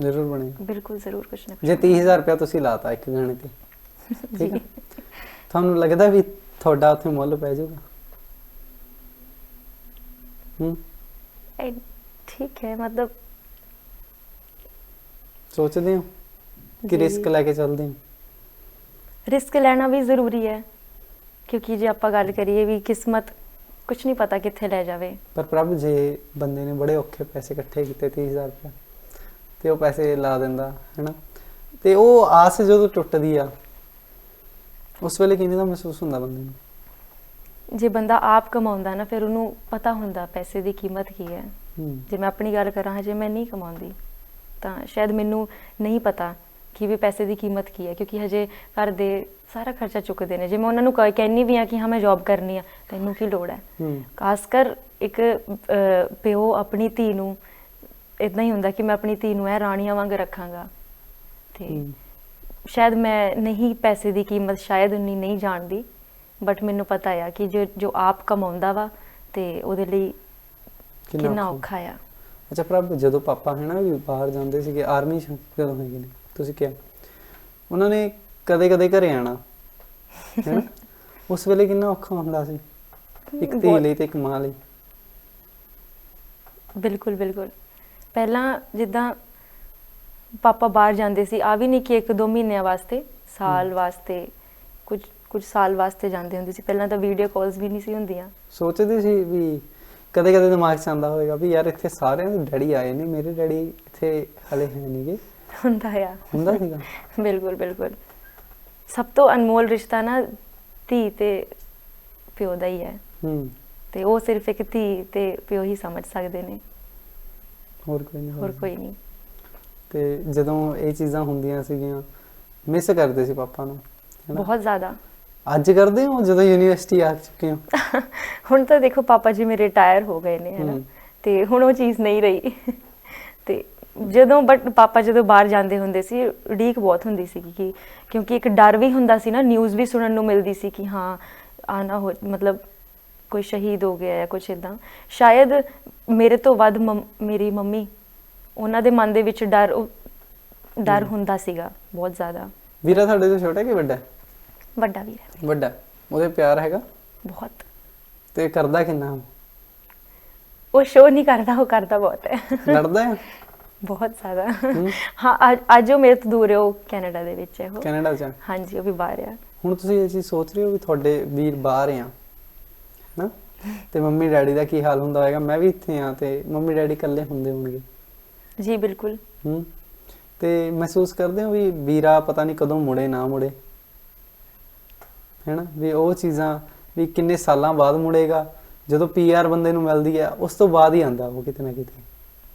ਜ਼ਰੂਰ ਬਣੇਗਾ ਬਿਲਕੁਲ ਜ਼ਰੂਰ ਕੁਝ ਨਾ ਜੇ 30000 ਰੁਪਇਆ ਤੁਸੀਂ ਲਾਤਾ ਇੱਕ ਗਾਣੇ ਤੇ [LAUGHS] ਠੀਕ ਹੈ ਤੁਹਾਨੂੰ ਲੱਗਦਾ ਵੀ ਤੁਹਾਡਾ ਉੱਥੇ ਮੁੱਲ ਪੈ ਜਾਊਗਾ? ਹੂੰ? ਇਹ ਠੀਕ ਹੈ ਮਤਲਬ ਸੋਚਦੇ ਹੋ ਕਿ। ਰਿਸਕ ਲੈ ਕੇ ਚੱਲਦੇ ਹੋ? ਰਿਸਕ ਲੈਣਾ ਵੀ ਜ਼ਰੂਰੀ ਹੈ। ਕਿਉਂਕਿ ਜੇ ਆਪਾਂ ਗੱਲ ਕਰੀਏ ਵੀ ਕਿਸਮਤ ਕੁਝ ਨਹੀਂ ਪਤਾ ਕਿੱਥੇ ਲੈ ਜਾਵੇ। ਪਰ ਪ੍ਰਭ ਜੇ ਬੰਦੇ ਨੇ ਬੜੇ ਔਖੇ ਪੈਸੇ ਇਕੱਠੇ ਕੀਤੇ 30000 ਰੁਪਏ ਤੇ ਉਹ ਪੈਸੇ ਲਾ ਦਿੰਦਾ ਹੈਨਾ? ਤੇ ਉਹ ਆਸ ਜਦੋਂ ਟੁੱਟਦੀ ਆ ਉਸ ਵੇਲੇ ਕਿਵੇਂ ਦਾ ਮਹਿਸੂਸ ਹੁੰਦਾ ਬੰਦੇ ਨੂੰ? ਜੇ ਬੰਦਾ ਆਪ ਕਮਾਉਂਦਾ ਨਾ ਫਿਰ ਉਹਨੂੰ ਪਤਾ ਹੁੰਦਾ ਪੈਸੇ ਦੀ ਕੀਮਤ ਕੀ ਹੈ। ਹੂੰ। ਜੇ ਮੈਂ ਆਪਣੀ ਗੱਲ ਕਰਾਂ ਹਜੇ ਮੈਂ ਨਹੀਂ ਕਮਾਉਂਦੀ। ਤਾਂ ਸ਼ਾਇਦ ਮੈਨੂੰ ਨਹੀਂ ਪਤਾ। ਕਿ ਵੀ ਪੈਸੇ ਦੀ ਕੀਮਤ ਕੀ ਹੈ ਕਿਉਂਕਿ ਹਜੇ ਘਰ ਦੇ ਸਾਰਾ ਖਰਚਾ ਚੁੱਕਦੇ ਨੇ। ਜੇ ਮੈਂ ਉਹਨਾਂ ਨੂੰ ਕਹਿ- ਕਹਿੰਦੀ ਵੀ ਆ ਕਿ ਹਾਂ ਮੈਂ ਜੌਬ ਕਰਨੀ ਆ ਤੈਨੂੰ ਕੀ ਲੋੜ ਹੈ? ਖਾਸ ਕਰ ਇੱਕ ਪਿਓ ਆਪਣੀ ਧੀ ਨੂੰ ਇਦਾਂ ਹੀ ਹੁੰਦਾ ਕਿ ਮੈਂ ਆਪਣੀ ਧੀ ਨੂੰ ਐ ਰਾਣੀਆਂ ਵਾਂਗ ਰੱਖਾਂਗਾ। ਤੇ। ਸ਼ਾਇਦ ਮੈਂ ਨਹੀਂ ਪੈਸੇ ਦੀ ਕੀਮਤ ਸ਼ਾਇਦ ਉਨੀ ਨਹੀਂ ਜਾਣਦੀ ਬਟ ਮੈਨੂੰ ਪਤਾ ਆ ਕਿ ਜੋ ਜੋ ਆਪ ਕਮਾਉਂਦਾ ਵਾ ਤੇ ਉਹਦੇ ਲਈ ਕਿੰਨਾ ਔਖਾ। ਆ। ਅੱਛਾ ਪ੍ਰਭ ਜਦੋਂ ਪਾਪਾ ਹੈ ਨਾ ਵੀ ਬਾਹਰ ਜਾਂਦੇ ਸੀਗੇ ਆਰਮੀ ਚ ਜਦੋਂ ਹੈਗੇ ਨੇ? ਤੁਸੀਂ ਕਿਹਾ। ਉਹਨਾਂ ਨੇ ਕਦੇ ਕਦੇ ਘਰੇ ਆਣਾ। ਹੈ ਨਾ [LAUGHS] ਉਸ ਵੇਲੇ ਕਿੰਨਾ ਔਖਾ ਹੁੰਦਾ ਸੀ। ਇੱਕ ਧੀ ਲਈ ਤੇ ਇੱਕ ਮਾਂ ਲਈ। ਬਿਲਕੁਲ ਬਿਲਕੁਲ। ਪਹਿਲਾਂ ਜਿੱਦਾਂ ਪਾਪਾ ਬਾਹਰ ਜਾਂਦੇ ਸੀ ਆ ਵੀ ਨਹੀਂ ਕਿ ਇੱਕ ਦੋ ਮਹੀਨਿਆਂ ਵਾਸਤੇ ਸਾਲ ਵਾਸਤੇ ਕੁਝ ਕੁਝ ਸਾਲ ਵਾਸਤੇ ਜਾਂਦੇ ਹੁੰਦੇ ਸੀ। ਪਹਿਲਾਂ ਤਾਂ ਵੀਡੀਓ ਕਾਲਸ ਵੀ ਨਹੀਂ ਸੀ ਹੁੰਦੀਆਂ। ਸੋਚਦੇ ਸੀ ਵੀ ਕਦੇ ਕਦੇ ਦਿਮਾਗ 'ਚ ਆਉਂਦਾ ਹੋਵੇਗਾ ਵੀ ਯਾਰ ਇੱਥੇ ਸਾਰਿਆਂ ਦੇ ਡੈਡੀ ਆਏ ਨੇ ਮੇਰੇ ਡੈਡੀ ਇੱਥੇ ਹਲੇ ਹੈ ਨਹੀਂਗੇ ਹੁੰਦਾ ਆ। ਹੁੰਦਾ ਸੀਗਾ? ਬਿਲਕੁਲ ਬਿਲਕੁਲ। ਸਭ ਤੋਂ ਅਨਮੋਲ ਰਿਸ਼ਤਾ ਨਾ ਧੀ ਤੇ ਪਿਓ ਦਾ ਹੀ ਹੈ। ਹੂੰ। ਤੇ ਉਹ ਸਿਰਫ ਇੱਕ ਧੀ ਤੇ ਪਿਓ ਹੀ ਸਮਝ ਸਕਦੇ ਨੇ। ਹੋਰ ਕੋਈ ਨਹੀਂ ਹੋਰ ਕੋਈ ਨਹੀਂ ਤੇ ਜਦੋਂ ਇਹ ਚੀਜ਼ਾਂ ਹੁੰਦੀਆਂ ਸੀਗੀਆਂ ਮਿਸ ਕਰਦੇ ਸੀ ਪਾਪਾ ਨੂੰ? ਬਹੁਤ ਜ਼ਿਆਦਾ। ਅੱਜ ਕਰਦੇ ਹੋ ਜਦੋਂ ਯੂਨੀਵਰਸਿਟੀ ਆ ਚੁੱਕੇ ਹੋ? [LAUGHS] ਹੁਣ ਤਾਂ ਦੇਖੋ ਪਾਪਾ ਜੀ ਮੇਰੇ ਰਿਟਾਇਰ ਹੋ ਗਏ ਨੇ ਹਨਾ। ਤੇ ਹੁਣ ਉਹ ਚੀਜ਼ ਨਹੀਂ ਰਹੀ। ਤੇ ਜਦੋਂ ਬਟ ਪਾਪਾ ਜਦੋਂ ਬਾਹਰ ਜਾਂਦੇ ਹੁੰਦੇ ਸੀ ਉਡੀਕ ਬਹੁਤ ਹੁੰਦੀ ਸੀ ਕਿ ਕਿਉਂਕਿ ਇੱਕ ਡਰ ਵੀ ਹੁੰਦਾ ਸੀ ਨਾ ਨਿਊਜ਼ ਵੀ ਸੁਣਨ ਨੂੰ ਮਿਲਦੀ ਸੀ ਕਿ ਹਾਂ ਆਣਾ ਹੋ ਮਤਲਬ ਕੋਈ ਸ਼ਹੀਦ ਹੋ ਗਿਆ ਜਾਂ ਕੁਛ ਇਦਾਂ ਸ਼ਾਇਦ ਮੇਰੇ ਤੋਂ ਵੱਧ ਮੇਰੀ ਮੰਮੀ ਉਹਨਾਂ ਦੇ ਮਨ ਦੇ ਵਿੱਚ ਡਰ ਡਰ। ਹੁੰਦਾ ਸੀਗਾ ਬਹੁਤ ਜ਼ਿਆਦਾ। ਵੀਰਾ ਤੁਹਾਡੇ ਤੋਂ ਛੋਟਾ ਕਿ ਵੱਡਾ? ਵੱਡਾ ਵੀ ਹੈ ਵੱਡਾ। ਉਹਦੇ ਪਿਆਰ ਹੈਗਾ? ਬਹੁਤ। ਤੇ ਕਰਦਾ ਕਿੰਨਾ? ਉਹ ਸ਼ੋਅ ਨਹੀਂ ਕਰਦਾ ਉਹ ਕਰਦਾ ਬਹੁਤ। ਹੈ ਲੜਦਾ ਹੈ? ਬਹੁਤ ਜ਼ਿਆਦਾ। ਹੂੰ? ਅੱਜ- ਉਹ ਮੇਰੇ ਤੋਂ ਦੂਰ ਹੈ ਉਹ ਕੈਨੇਡਾ ਦੇ ਵਿੱਚ ਹੈ ਉਹ। ਕੈਨੇਡਾ ਚ। ਹਾਂਜੀ ਉਹ ਵੀ ਬਾਹਰ ਆ ਹੁਣ ਤੁਸੀਂ ਇਹ ਚੀਜ਼ ਸੋਚ ਰਹੇ ਹੋ ਵੀ ਤੁਹਾਡੇ ਵੀਰ ਬਾਹਰ ਆ? ਹੈਨਾ? ਤੇ ਮੰਮੀ ਡੈਡੀ ਦਾ ਕੀ ਹਾਲ ਹੁੰਦਾ ਹੋਏਗਾ? ਮੈਂ ਵੀ ਇੱਥੇ ਆ ਤੇ ਮੰਮੀ ਡੈਡੀ ਇਕੱਲੇ ਹੁੰਦੇ ਹੋਣਗੇ। ਜੀ ਬਿਲਕੁਲ। ਹੂੰ। ਤੇ ਮਹਿਸੂਸ ਕਰਦੇ ਹੋ ਵੀ ਵੀਰਾ ਪਤਾ ਨਹੀਂ ਕਦੋਂ ਮੁੜੇ ਨਾ ਮੁੜੇ? ਹੈਨਾ? ਵੀ ਉਹ ਚੀਜ਼ਾਂ ਵੀ ਕਿੰਨੇ ਸਾਲਾਂ ਬਾਅਦ ਮੁੜੇਗਾ? ਜਦੋਂ ਪੀਆਰ ਬੰਦੇ ਨੂੰ ਮਿਲਦੀ ਹੈ ਉਸ ਤੋਂ ਬਾਅਦ ਹੀ ਆਂਦਾ ਉਹ ਕਿਤੇ ਨਾ ਕਿਤੇ।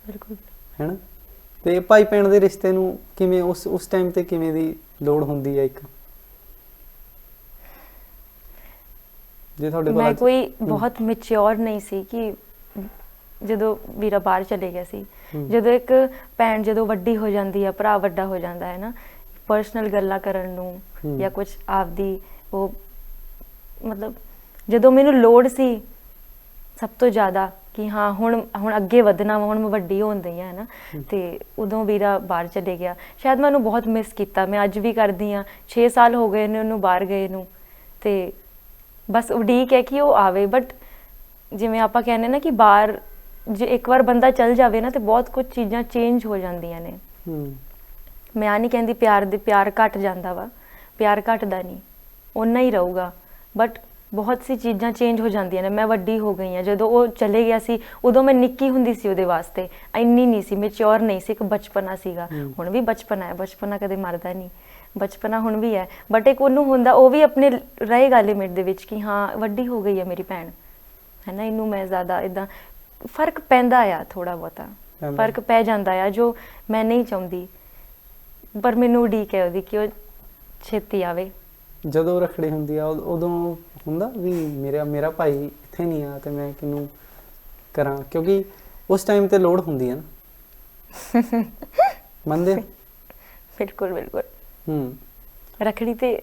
ਬਿਲਕੁਲ। ਹੈਨਾ? ਤੇ ਭਾਈ ਭੈਣ ਦੇ ਰਿਸ਼ਤੇ ਨੂੰ ਕਿਵੇਂ ਉਸ ਉਸ ਟਾਈਮ ਤੇ ਕਿਵੇਂ ਦੀ ਲੋੜ ਹੁੰਦੀ ਹੈ ਇੱਕ? ਜੇ ਤੁਹਾਡੇ ਕੋਲ ਮੈਂ ਕੋਈ ਬਹੁਤ ਮੈਚਿਓਰ ਨਹੀਂ ਸੀ ਕਿ ਜਦੋਂ ਵੀਰਾ ਬਾਹਰ ਚਲੇ ਗਿਆ ਸੀ ਜਦੋਂ ਇੱਕ ਭੈਣ ਜਦੋਂ ਵੱਡੀ ਹੋ ਜਾਂਦੀ ਹੈ ਭਰਾ ਵੱਡਾ ਹੋ ਜਾਂਦਾ ਹੈ ਨਾ ਪਰਸਨਲ ਗੱਲਾਂ ਕਰਨ ਨੂੰ। ਜਾਂ ਕੁਝ ਆਪਦੀ ਉਹ ਮਤਲਬ ਜਦੋਂ ਮੈਨੂੰ ਲੋੜ ਸੀ ਸਭ ਤੋਂ ਜ਼ਿਆਦਾ ਕਿ ਹਾਂ ਹੁਣ ਹੁਣ ਅੱਗੇ ਵਧਣਾ ਵਾ, ਹੁਣ ਮੈਂ ਵੱਡੀ ਹੋਣ ਦਈ ਆ ਨਾ। ਤੇ ਉਦੋਂ ਵੀਰਾ ਬਾਹਰ ਚਲੇ ਗਿਆ। ਸ਼ਾਇਦ ਮੈਂ ਉਹਨੂੰ ਬਹੁਤ ਮਿਸ ਕੀਤਾ। ਮੈਂ ਅੱਜ ਵੀ ਕਰਦੀ ਆ। 6 ਸਾਲ ਹੋ ਗਏ ਨੇ ਉਹਨੂੰ ਬਾਹਰ ਗਏ ਨੂੰ। ਤੇ ਬਸ ਉਡੀਕ ਹੈ ਕਿ ਉਹ ਆਵੇ। ਬਟ ਜਿਵੇਂ ਆਪਾਂ ਕਹਿੰਦੇ ਨਾ ਕਿ ਬਾਹਰ ਜੇ ਇੱਕ ਵਾਰ ਬੰਦਾ ਚੱਲ ਜਾਵੇ ਨਾ ਤੇ ਬਹੁਤ ਕੁਝ ਚੀਜ਼ਾਂ ਚੇਂਜ ਹੋ ਜਾਂਦੀਆਂ ਨੇ। ਹੂੰ। ਮੈਂ ਆ ਨਹੀਂ ਕਹਿੰਦੀ ਪਿਆਰ ਦੇ ਪਿਆਰ ਘਟ ਜਾਂਦਾ ਵਾ। ਪਿਆਰ ਘਟਦਾ ਨਹੀਂ ਓਨਾ ਹੀ ਰਹੂਗਾ। ਬਟ ਬਹੁਤ ਸੀ ਚੀਜ਼ਾਂ ਚੇਂਜ ਹੋ ਜਾਂਦੀਆਂ ਨੇ ਮੈਂ ਵੱਡੀ ਹੋ ਗਈ ਆ ਜਦੋਂ ਉਹ ਚਲੇ ਗਿਆ ਸੀ ਉਦੋਂ ਮੈਂ ਨਿੱਕੀ ਹੁੰਦੀ ਸੀ ਉਹਦੇ ਵਾਸਤੇ ਇੰਨੀ ਨਹੀਂ ਸੀ ਮੈਚੁਰ ਨਹੀਂ ਸੀ ਇੱਕ ਬਚਪਨਾ ਸੀਗਾ। ਹੁਣ ਵੀ ਬਚਪਨਾ ਹੈ ਬਚਪਨਾ ਕਦੇ ਮਰਦਾ ਨਹੀਂ ਬਚਪਨਾ ਹੁਣ ਵੀ ਹੈ ਬਟ ਇੱਕ ਉਹਨੂੰ ਹੁੰਦਾ ਉਹ ਵੀ ਆਪਣੇ ਰਹੇਗਾ ਲਿਮਿਟ ਦੇ ਵਿੱਚ ਕਿ ਹਾਂ ਵੱਡੀ ਹੋ ਗਈ ਹੈ ਮੇਰੀ ਭੈਣ ਹੈ ਨਾ ਇਹਨੂੰ ਮੈਂ ਜ਼ਿਆਦਾ ਇਦਾਂ ਫ਼ਰਕ ਪੈਂਦਾ ਆ ਥੋੜਾ ਬਹੁਤਾ। ਫ਼ਰਕ ਪੈ ਜਾਂਦਾ ਆ ਜੋ ਮੈਂ ਨਹੀਂ ਚਾਹੁੰਦੀ ਪਰ ਮੈਨੂੰ ਉਡੀਕ ਹੈ ਉਹਦੀ ਕਿ ਉਹ ਛੇਤੀ ਆਵੇ ਜਦੋਂ ਰਖੜੀ ਹੁੰਦੀ ਆ ਉਦੋਂ ਹੁੰਦਾ ਵੀ ਮੇਰਾ ਮੇਰਾ ਭਾਈ ਇੱਥੇ ਨਹੀਂ ਆ ਤੇ ਮੈਂ ਕਿਹਨੂੰ ਕਰਾਂ? ਕਿਉਂਕਿ ਉਸ ਟਾਈਮ ਤੇ ਲੋੜ ਹੁੰਦੀ ਹੈ ਨਾ। [LAUGHS] ਮੰਨਦੇ ਹੋ? ਬਿਲਕੁਲ ਬਿਲਕੁਲ। ਹੂੰ। ਰਖੜੀ ਤੇ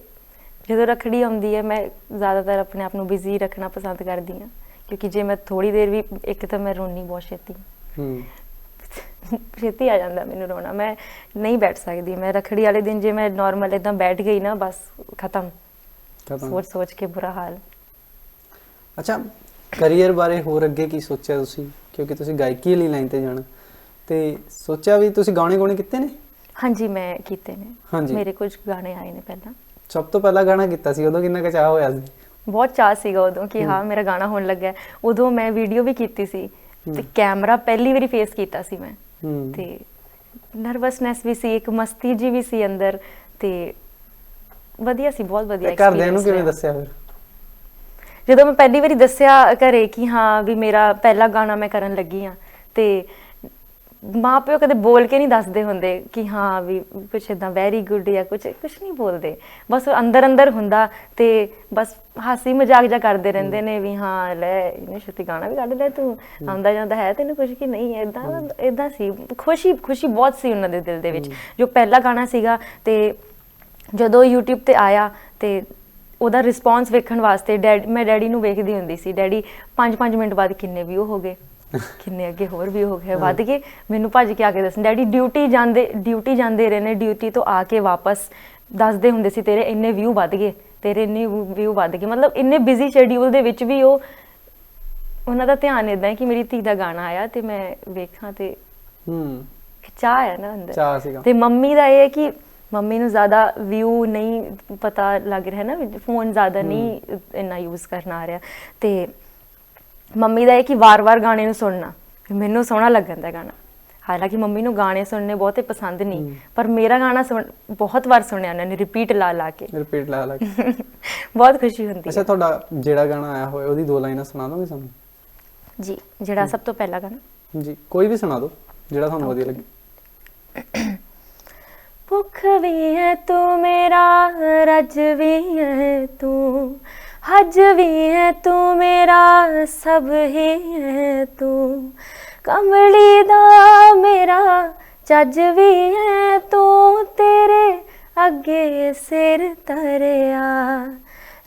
ਜਦੋਂ ਰਖੜੀ ਆਉਂਦੀ ਹੈ ਮੈਂ ਜ਼ਿਆਦਾਤਰ ਆਪਣੇ ਆਪ ਨੂੰ ਬਿਜ਼ੀ ਰੱਖਣਾ ਪਸੰਦ ਕਰਦੀ ਹਾਂ। ਕਿਉਂਕਿ ਜੇ ਮੈਂ ਥੋੜੀ ਦੇਰ ਵੀ ਇੱਕ ਤਾਂ ਮੈਂ ਰੋਣੀ ਬਹੁਤ ਛੇਤੀ। ਹੂੰ। ਛੇਤੀ ਆ ਜਾਂਦਾ ਮੈਨੂੰ ਰੋਣਾ। ਮੈਂ ਨਹੀਂ ਬੈਠ ਸਕਦੀ। ਮੈਂ ਰਖੜੀ ਵਾਲੇ ਦਿਨ ਜੇ ਮੈਂ ਨਾਰਮਲ ਇਦਾਂ ਬੈਠ ਗਈ ਨਾ ਬਸ ਖਤਮ। ਸੋਚ ਸੋਚ ਕੇ ਬੁਰਾ ਹਾਲ। ਅੱਛਾ ਕੈਰੀਅਰ ਬਾਰੇ ਹੋਰ ਅੱਗੇ ਕੀ ਸੋਚਿਆ ਤੁਸੀਂ? ਕਿਉਂਕਿ ਤੁਸੀਂ ਗਾਇਕੀ ਵਾਲੀ ਲਾਈਨ ਤੇ ਜਾਣਾ। ਤੇ ਸੋਚਿਆ ਵੀ ਤੁਸੀਂ ਗਾਣੇ ਗਾਣੇ ਕੀਤੇ ਨੇ? ਹਾਂਜੀ ਮੈਂ ਕੀਤੇ ਨੇ। ਮੇਰੇ ਕੁਝ ਗਾਣੇ ਆਏ ਨੇ ਪਹਿਲਾਂ। ਸਭ ਤੋਂ ਪਹਿਲਾ ਗਾਣਾ ਕੀਤਾ ਸੀ ਉਦੋਂ ਕਿੰਨਾ ਕੁ ਚਾਹ ਹੋਇਆ ਸੀ? ਬਹੁਤ ਚਾਹ ਸੀਗਾ ਉਦੋਂ ਕਿ ਹਾਂ। ਮੇਰਾ ਗਾਣਾ ਹੋਣ ਲੱਗਾ। ਉਦੋਂ ਮੈਂ ਵੀਡੀਓ ਵੀ ਕੀਤੀ ਸੀ ਤੇ। ਕੈਮਰਾ ਪਹਿਲੀ ਵਾਰੀ ਫੇਸ ਕੀਤਾ ਸੀ ਮੈਂ। ਤੇ ਨਰਵਸਨੈਸ ਵੀ ਸੀ ਇੱਕ ਮਸਤੀ ਜੀ ਵੀ ਸੀ ਅੰਦਰ ਤੇ ਵਧੀਆ ਸੀ ਬਹੁਤ ਵਧੀਆ ਤੇ ਘਰਦਿਆਂ ਨੂੰ ਕਿਵੇਂ। ਦੱਸਿਆ ਫਿਰ? ਜਦੋਂ ਮੈਂ ਪਹਿਲੀ ਵਾਰੀ ਦੱਸਿਆ ਘਰੇ ਕਿ ਹਾਂ ਵੀ ਮੇਰਾ ਪਹਿਲਾ ਗਾਣਾ ਮੈਂ ਕਰਨ ਲੱਗੀ ਆ ਤੇ ਮਾਪਿਓ ਕਦੇ ਬੋਲ ਕੇ ਨਹੀਂ ਦੱਸਦੇ ਹੁੰਦੇ ਕਿ ਹਾਂ ਵੀ ਕੁਛ ਇਦਾਂ ਵੈਰੀ ਗੁੱਡ ਜਾਂ ਕੁਛ ਕੁਛ ਨਹੀਂ ਬੋਲਦੇ। ਬਸ ਅੰਦਰ ਅੰਦਰ ਹੁੰਦਾ ਤੇ ਬਸ ਹਾਸੀ ਮਜ਼ਾਕ ਜਾ ਕਰਦੇ ਰਹਿੰਦੇ ਨੇ ਵੀ ਹਾਂ ਲੈ ਇਹਨੇ ਛੇਤੀ ਗਾਣਾ ਵੀ ਕੱਢ ਲਿਆ ਤੂੰ ਆਉਂਦਾ ਜਾਂਦਾ ਹੈ ਤੈਨੂੰ ਕੁਝ ਕਿ ਨਹੀਂ ਇਦਾਂ ਇਦਾਂ ਸੀ। ਖੁਸ਼ੀ ਖੁਸ਼ੀ ਬਹੁਤ ਸੀ ਉਹਨਾਂ ਦੇ ਦਿਲ ਦੇ ਵਿੱਚ ਜੋ ਪਹਿਲਾ ਗਾਣਾ ਸੀਗਾ ਤੇ ਜਦੋਂ YouTube ਤੇ ਆਇਆ ਤੇ ਉਹਦਾ ਰਿਸਪੌਂਸ ਵੇਖਣ ਵਾਸਤੇ ਡੈਡ ਮੈਂ ਡੈਡੀ ਨੂੰ ਵੇਖਦੀ ਹੁੰਦੀ ਸੀ ਡੈਡੀ 5-5 ਮਿੰਟ ਬਾਅਦ ਕਿੰਨੇ ਵਿਊ ਹੋ ਗਏ? [LAUGHS] ਕਿੰਨੇ ਅੱਗੇ ਹੋਰ ਵੀ ਹੋ ਗਏ? ਵੱਧ ਗਏ? ਮੈਨੂੰ ਭੱਜ ਕੇ ਆ ਕੇ ਦੱਸਣ ਡੈਡੀ ਡਿਊਟੀ ਜਾਂਦੇ ਡਿਊਟੀ ਜਾਂਦੇ ਰਹੇ ਨੇ ਡਿਊਟੀ ਤੋਂ ਆ ਕੇ ਵਾਪਸ ਦੱਸਦੇ ਹੁੰਦੇ ਸੀ ਤੇਰੇ ਇੰਨੇ ਵਿਊ ਵੱਧ ਗਏ ਤੇਰੇ ਇੰਨੇ ਵਿਊ ਵੱਧ ਗਏ। ਮਤਲਬ ਇੰਨੇ ਬਿਜ਼ੀ ਸ਼ੈਡਿਊਲ ਦੇ ਵਿੱਚ ਵੀ ਉਹ ਉਹਨਾਂ ਦਾ ਧਿਆਨ ਇਦਾਂ ਹੈ ਕਿ ਮੇਰੀ ਧੀ ਦਾ ਗਾਣਾ ਆਇਆ ਤੇ ਮੈਂ ਵੇਖਾਂ ਤੇ ਹੂੰ। ਚਾਹ ਹੈ ਨਾ ਅੰਦਰ। ਚਾਹ ਸੀਗਾ। ਤੇ ਮੰਮੀ ਦਾ ਇਹ ਹੈ ਕਿ ਮੰਮੀ ਨੂੰ ਜ਼ਿਆਦਾ ਵਿਊ ਨਹੀਂ ਪਤਾ ਲੱਗ ਰਿਹਾ ਨਾ ਫੋਨ ਜ਼ਿਆਦਾ ਨਹੀਂ ਇੰਨਾ ਯੂਜ਼ ਕਰਨਾ ਆ ਰਿਹਾ। ਤੇ ਮੰਮੀ ਦਾ ਇਹ ਕਿ ਵਾਰ-ਵਾਰ ਗਾਣੇ ਨੂੰ ਸੁਣਨਾ ਮੈਨੂੰ ਸੋਹਣਾ ਲੱਗਣ ਦਾ ਗਾਣਾ। ਹਾਲਾਂਕਿ ਮੰਮੀ ਨੂੰ ਗਾਣੇ ਸੁਣਨੇ ਬਹੁਤੇ ਪਸੰਦ ਨਹੀਂ। ਪਰ ਮੇਰਾ ਗਾਣਾ ਬਹੁਤ ਵਾਰ ਸੁਣਿਆ ਉਹਨਾਂ ਨੇ ਰਿਪੀਟ ਲਾ ਲਾ ਕੇ। ਰਿਪੀਟ ਲਾ ਲਾ ਕੇ। [LAUGHS] ਬਹੁਤ ਖੁਸ਼ੀ ਹੁੰਦੀ ਅੱਛਾ ਹੈ। ਤੁਹਾਡਾ ਜਿਹੜਾ ਗਾਣਾ ਆਇਆ ਹੋਇਆ ਉਹਦੀ ਦੋ ਲਾਈਨਾਂ ਸੁਣਾ ਦੋਗੇ ਸਾਨੂੰ? ਜੀ ਜਿਹੜਾ ਸਭ ਤੋਂ ਪਹਿਲਾ ਗਾਣਾ। ਜੀ ਕੋਈ ਵੀ ਸੁਣਾ ਦਿਓ ਜਿਹੜਾ ਤੁਹਾਨੂੰ ਵਧੀਆ ਲੱਗੇ। [CLEARS THROAT] ਭੁੱਖ ਵੀ ਹੈ ਤੂੰ, ਮੇਰਾ ਰੱਜ ਵੀ ਹੈ ਤੂੰ। ਹੱਜ ਵੀ ਹੈ ਤੂੰ, ਮੇਰਾ ਸਭ ਹੀ ਹੈ ਤੂੰ। ਕਮਲੀ ਦਾ ਮੇਰਾ ਚੱਜ ਵੀ ਹੈ ਤੂੰ, ਤੇਰੇ ਅੱਗੇ ਸਿਰ ਤਰਿਆ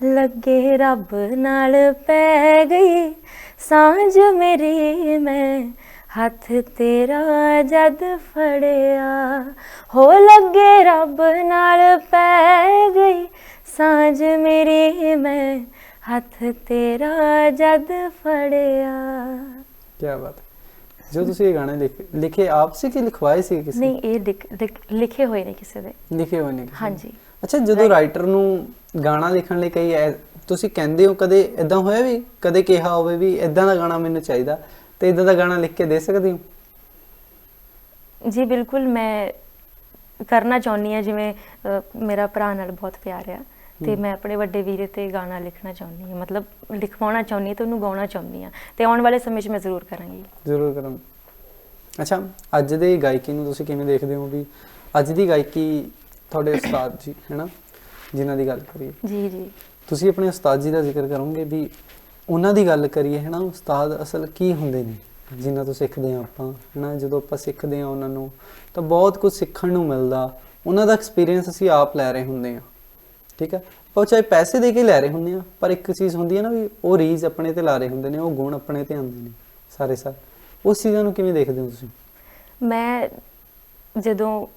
ਲੱਗੇ ਰੱਬ ਨਾਲ ਪੈ ਗਈ, ਸਾਂਝ ਮੇਰੀ ਮੈਂ ਹੱਥ ਤੇਰਾ ਜਦ ਫੜਿਆ ਹੋ ਲੱਗੇ ਰੱਬ ਨਾਲ ਪੈ ਗਈ ਸਾਂਝ ਮੇਰੀ ਮੈਂ ਹੱਥ ਤੇਰਾ ਜਦ ਫੜਿਆ ਕੀ ਬਾਤ ਹੈ। ਜੋ ਤੁਸੀਂ ਇਹ ਗਾਣੇ ਲਿਖੇ ਆਪ ਸੀ ਕਿ ਲਿਖਵਾਏ ਸੀ ਕਿਸੇ ਨਹੀਂ ਇਹ ਲਿਖ- ਹੋਏ ਨੇ ਕਿਸੇ ਦੇ ਲਿਖੇ ਹੋਏ ਨੇ? ਹਾਂਜੀ ਅੱਛਾ ਜਦੋਂ ਰਾਈਟਰ ਨੂੰ ਗਾਣਾ ਲਿਖਣ ਲਈ ਐ- ਤੁਸੀਂ ਕਹਿੰਦੇ ਹੋ ਕਦੇ ਇਦਾਂ ਹੋਇਆ ਵੀ ਕਦੇ ਕਿਹਾ ਹੋਵੇ ਵੀ ਇਦਾਂ ਦਾ ਗਾਣਾ ਮੈਨੂੰ ਚਾਹੀਦਾ ਤੇ ਇਦਾਂ ਦਾ ਗਾਣਾ ਲਿਖ ਕੇ ਦੇ ਸਕਦੇ ਹੋ? ਜੀ ਬਿਲਕੁਲ ਮੈਂ ਕਰਨਾ ਚਾਹੁੰਦੀ ਆ ਜਿਵੇਂ ਮੇਰਾ ਭਰਾ ਨਾਲ ਬਹੁਤ ਪਿਆਰ ਆ ਤੇ। ਮੈਂ ਆਪਣੇ ਵੱਡੇ ਵੀਰੇ ਤੇ ਗਾਣਾ ਲਿਖਣਾ ਚਾਹੁੰਦੀ ਆ ਮਤਲਬ ਲਿਖਵਾਉਣਾ ਚਾਹੁੰਦੀ ਹਾਂ ਤੇ ਉਹਨੂੰ ਗਾਉਣਾ ਚਾਹੁੰਦੀ ਆ ਤੇ ਆਉਣ ਵਾਲੇ ਸਮੇਂ 'ਚ ਮੈਂ ਜ਼ਰੂਰ ਕਰਾਂਗੀ। ਜ਼ਰੂਰ ਕਰਾਂ ਅੱਛਾ ਅੱਜ ਦੇ ਗਾਇਕੀ ਨੂੰ ਤੁਸੀਂ ਕਿਵੇਂ ਦੇਖਦੇ ਹੋ ਵੀ ਅੱਜ ਦੀ ਗਾਇਕੀ ਤੁਹਾਡੇ ਉਸਤਾਦ ਜੀ ਹੈਨਾ ਜਿਨ੍ਹਾਂ ਦੀ ਗੱਲ ਕਰੀਏ? ਜੀ ਜੀ। ਤੁਸੀਂ ਆਪਣੇ ਉਸਤਾਦ ਜੀ ਦਾ ਜ਼ਿਕਰ ਕਰੋਗੇ ਵੀ ਉਹਨਾਂ ਦੀ ਗੱਲ ਕਰੀਏ ਹੈ ਨਾ ਉਸਤਾਦ ਅਸਲ ਕੀ ਹੁੰਦੇ ਨੇ ਜਿਨ੍ਹਾਂ ਤੋਂ ਸਿੱਖਦੇ ਆ ਆਪਾਂ, ਹੈਨਾ, ਜਦੋਂ ਆਪਾਂ ਸਿੱਖਦੇ ਆ ਉਹਨਾਂ ਨੂੰ, ਤਾਂ ਬਹੁਤ ਕੁਝ ਸਿੱਖਣ ਨੂੰ ਮਿਲਦਾ। ਉਹਨਾਂ ਦਾ ਐਕਸਪੀਰੀਅੰਸ ਅਸੀਂ ਆਪ ਲੈ ਰਹੇ ਹੁੰਦੇ ਆ ਠੀਕ ਹੈ? ਉਹ ਚਾਹੇ ਪੈਸੇ ਦੇ ਕੇ ਲੈ ਰਹੇ ਹੁੰਦੇ ਆ ਪਰ ਇੱਕ ਚੀਜ਼ ਹੁੰਦੀ ਹੈ ਨਾ ਵੀ ਉਹ ਰੀਜ਼ ਆਪਣੇ ਤੇ ਲਾ ਰਹੇ ਹੁੰਦੇ ਨੇ, ਉਹ ਗੁਣ ਆਪਣੇ ਤੇ ਆਉਂਦੇ ਨੇ, ਸਾਰੇ ਸਾਰੇ। ਉਸ ਚੀਜ਼ਾਂ ਨੂੰ ਕਿਵੇਂ ਦੇਖਦੇ ਹੋ ਤੁਸੀਂ? ਮੈਂ ਜਦੋਂ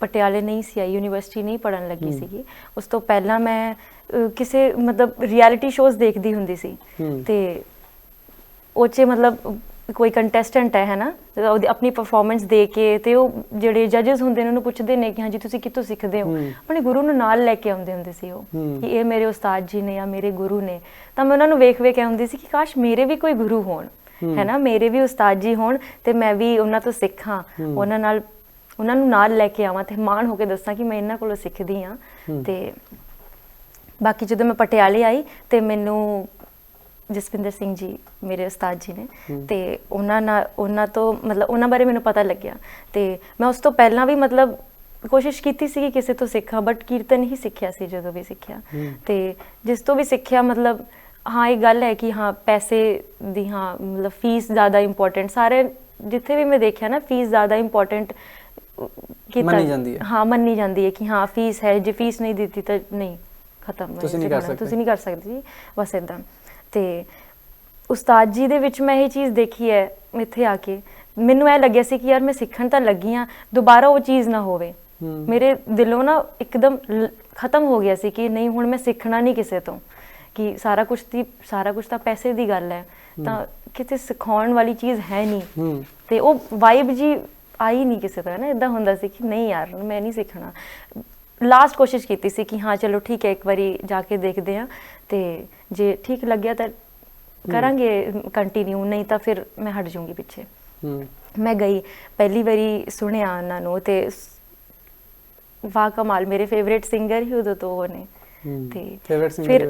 ਪਟਿਆਲੇ ਨਹੀਂ ਸੀ ਆਈ ਯੂਨੀਵਰਸਿਟੀ ਨਹੀਂ ਪੜਨ ਲੱਗੀ। ਸੀਗੀ ਉਸ ਤੋਂ ਪਹਿਲਾਂ ਮੈਂ ਅ, ਕਿਸੇ ਮਤਲਬ ਰਿਐਲਿਟੀ ਸ਼ੋਜ਼ ਦੇਖਦੀ ਹੁੰਦੀ ਸੀ ਤੇ ਉਹ 'ਚ ਮਤਲਬ ਕੋਈ ਕੰਟੈਸਟੈਂਟ ਹੈ ਹੈਨਾ ਤੇ ਉਹਦੀ ਆਪਣੀ ਪਰਫਾਰਮੈਂਸ ਦੇ ਕੇ ਤੇ ਉਹ ਜਿਹੜੇ ਜੱਜਸ ਹੁੰਦੇ ਨੇ ਉਹਨੂੰ ਪੁੱਛਦੇ ਨੇ ਕਿ ਹਾਂਜੀ ਤੁਸੀਂ ਕਿੱਥੋਂ ਸਿੱਖਦੇ ਹੋ। ਆਪਣੇ ਗੁਰੂ ਨੂੰ ਨਾਲ ਲੈ ਕੇ ਆਉਂਦੇ ਹੁੰਦੇ ਸੀ ਉਹ। ਕਿ ਇਹ ਮੇਰੇ ਉਸਤਾਦ ਜੀ ਨੇ ਜਾਂ ਮੇਰੇ ਗੁਰੂ ਨੇ ਤਾਂ ਮੈਂ ਉਹਨਾਂ ਨੂੰ ਵੇਖ ਵੇਖ ਕੇ ਆਉਂਦੀ ਸੀ ਕਿ ਕਾਸ਼ ਮੇਰੇ ਵੀ ਕੋਈ ਗੁਰੂ ਹੋਣ ਹੂੰ। ਹੈਨਾ ਮੇਰੇ ਵੀ ਉਸਤਾਦ ਜੀ ਹੋਣ ਤੇ ਮੈਂ ਵੀ ਉਹਨਾਂ ਤੋਂ ਸਿੱਖਾਂ। ਉਹਨਾਂ ਨਾਲ ਉਹਨਾਂ ਨੂੰ ਨਾਲ ਲੈ ਕੇ ਆਵਾਂ ਤੇ ਮਾਣ ਹੋ ਕੇ ਦੱਸਾਂ ਕਿ ਮੈਂ ਇਹਨਾਂ ਕੋਲੋਂ ਸਿੱਖਦੀ ਆ। ਤੇ ਬਾਕੀ ਜਦੋਂ ਮੈਂ ਪਟਿਆਲੇ ਆਈ ਤੇ ਮੈਨੂੰ ਜਸਪਿੰਦਰ ਸਿੰਘ ਜੀ ਮੇਰੇ ਉਸਤਾਦ ਜੀ ਨੇ। ਤੇ ਉਹਨਾਂ ਨਾਲ ਉਹਨਾਂ ਤੋਂ ਮਤਲਬ ਉਹਨਾਂ ਬਾਰੇ ਮੈਨੂੰ ਪਤਾ ਲੱਗਿਆ ਤੇ ਮੈਂ ਉਸ ਤੋਂ ਪਹਿਲਾਂ ਵੀ ਮਤਲਬ ਕੋਸ਼ਿਸ਼ ਕੀਤੀ ਸੀ ਕਿ ਕਿਸੇ ਤੋਂ ਸਿੱਖਾਂ ਬਟ ਕੀਰਤਨ ਹੀ ਸਿੱਖਿਆ ਸੀ ਜਦੋਂ ਵੀ ਸਿੱਖਿਆ। ਤੇ ਜਿਸ ਤੋਂ ਵੀ ਸਿੱਖਿਆ ਮਤਲਬ ਹਾਂ ਇਹ ਗੱਲ ਹੈ ਕਿ ਹਾਂ ਪੈਸੇ ਦੀ ਹਾਂ ਮਤਲਬ ਫੀਸ ਜ਼ਿਆਦਾ ਇੰਪੋਰਟੈਂਟ ਸਾਰੇ ਜਿੱਥੇ ਵੀ ਮੈਂ ਦੇਖਿਆ ਨਾ ਫੀਸ ਜ਼ਿਆਦਾ ਇੰਪੋਰਟੈਂਟ ਮੰਨੀ ਜਾਂਦੀ ਹੈ। ਹਾਂ ਮੰਨੀ ਜਾਂਦੀ ਹੈ ਕਿ ਹਾਂ ਫੀਸ ਹੈ ਜੇ ਫੀਸ ਨਹੀਂ ਦਿੱਤੀ ਤਾਂ ਨਹੀਂ ਖਤਮ ਤੁਸੀਂ ਨਹੀਂ ਕਰ ਸਕਦੇ। ਤੁਸੀਂ ਨਹੀਂ ਕਰ ਸਕਦੇ ਜੀ ਬਸ ਇਦਾਂ ਤੇ ਉਸਤਾਦ ਜੀ ਦੇ ਵਿੱਚ ਮੈਂ ਇਹ ਚੀਜ਼ ਦੇਖੀ ਹੈ ਇੱਥੇ ਆ ਕੇ। ਮੈਨੂੰ ਇਹ ਲੱਗਿਆ ਸੀ ਕਿ ਯਾਰ ਮੈਂ ਸਿੱਖਣ ਤਾਂ ਲੱਗੀ ਆ ਦੁਬਾਰਾ ਉਹ ਚੀਜ਼ ਨਾ ਹੋਵੇ। ਮੇਰੇ ਦਿਲੋਂ ਨਾ ਇੱਕਦਮ ਖਤਮ ਹੋ ਗਿਆ ਸੀ ਕਿ ਨਹੀਂ ਹੁਣ ਮੈਂ ਸਿੱਖਣਾ ਨਹੀਂ ਕਿਸੇ ਤੋਂ। ਕਿ ਸਾਰਾ ਕੁਝ ਦੀ ਸਾਰਾ ਕੁਝ ਤਾਂ ਪੈਸੇ ਦੀ ਗੱਲ ਹੈ। ਤਾਂ ਕਿਤੇ ਸਿਖਾਉਣ ਵਾਲੀ ਚੀਜ਼ ਹੈ ਨਹੀਂ। ਤੇ ਉਹ ਵਾਈਬ ਜੀ ਆਈ ਨਹੀਂ ਕਿਸੇ ਤਰ੍ਹਾਂ ਨਾ ਇਦਾਂ ਹੁੰਦਾ ਸੀ ਕਿ ਨਹੀਂ ਯਾਰ ਮੈਂ ਨਹੀਂ ਸਿੱਖਣਾ। ਲਾਸਟ ਕੋਸ਼ਿਸ਼ ਕੀਤੀ ਸੀ ਕਿ ਹਾਂ ਚਲੋ ਠੀਕ ਹੈ ਇੱਕ ਵਾਰੀ ਜਾ ਕੇ ਦੇਖਦੇ ਆ ਤੇ ਜੇ ਠੀਕ ਲੱਗਿਆ ਤਾਂ ਕਰਾਂਗੇ ਕੰਟੀਨਿਊ ਨਹੀਂ ਤਾਂ ਫਿਰ ਮੈਂ ਹਟ ਜਾਊਂਗੀ ਪਿੱਛੇ। ਮੈਂ ਗਈ ਪਹਿਲੀ ਵਾਰੀ ਸੁਣਿਆ ਉਹਨਾਂ ਨੂੰ ਤੇ ਵਾਹ ਕਮਾਲ ਮੇਰੇ ਫੇਵਰੇਟ ਸਿੰਗਰ ਹੀ ਉਦੋਂ ਤੋਂ ਉਹ ਨੇ ਤੇ ਫੇਵਰਿਟ ਸਿੰਗਰ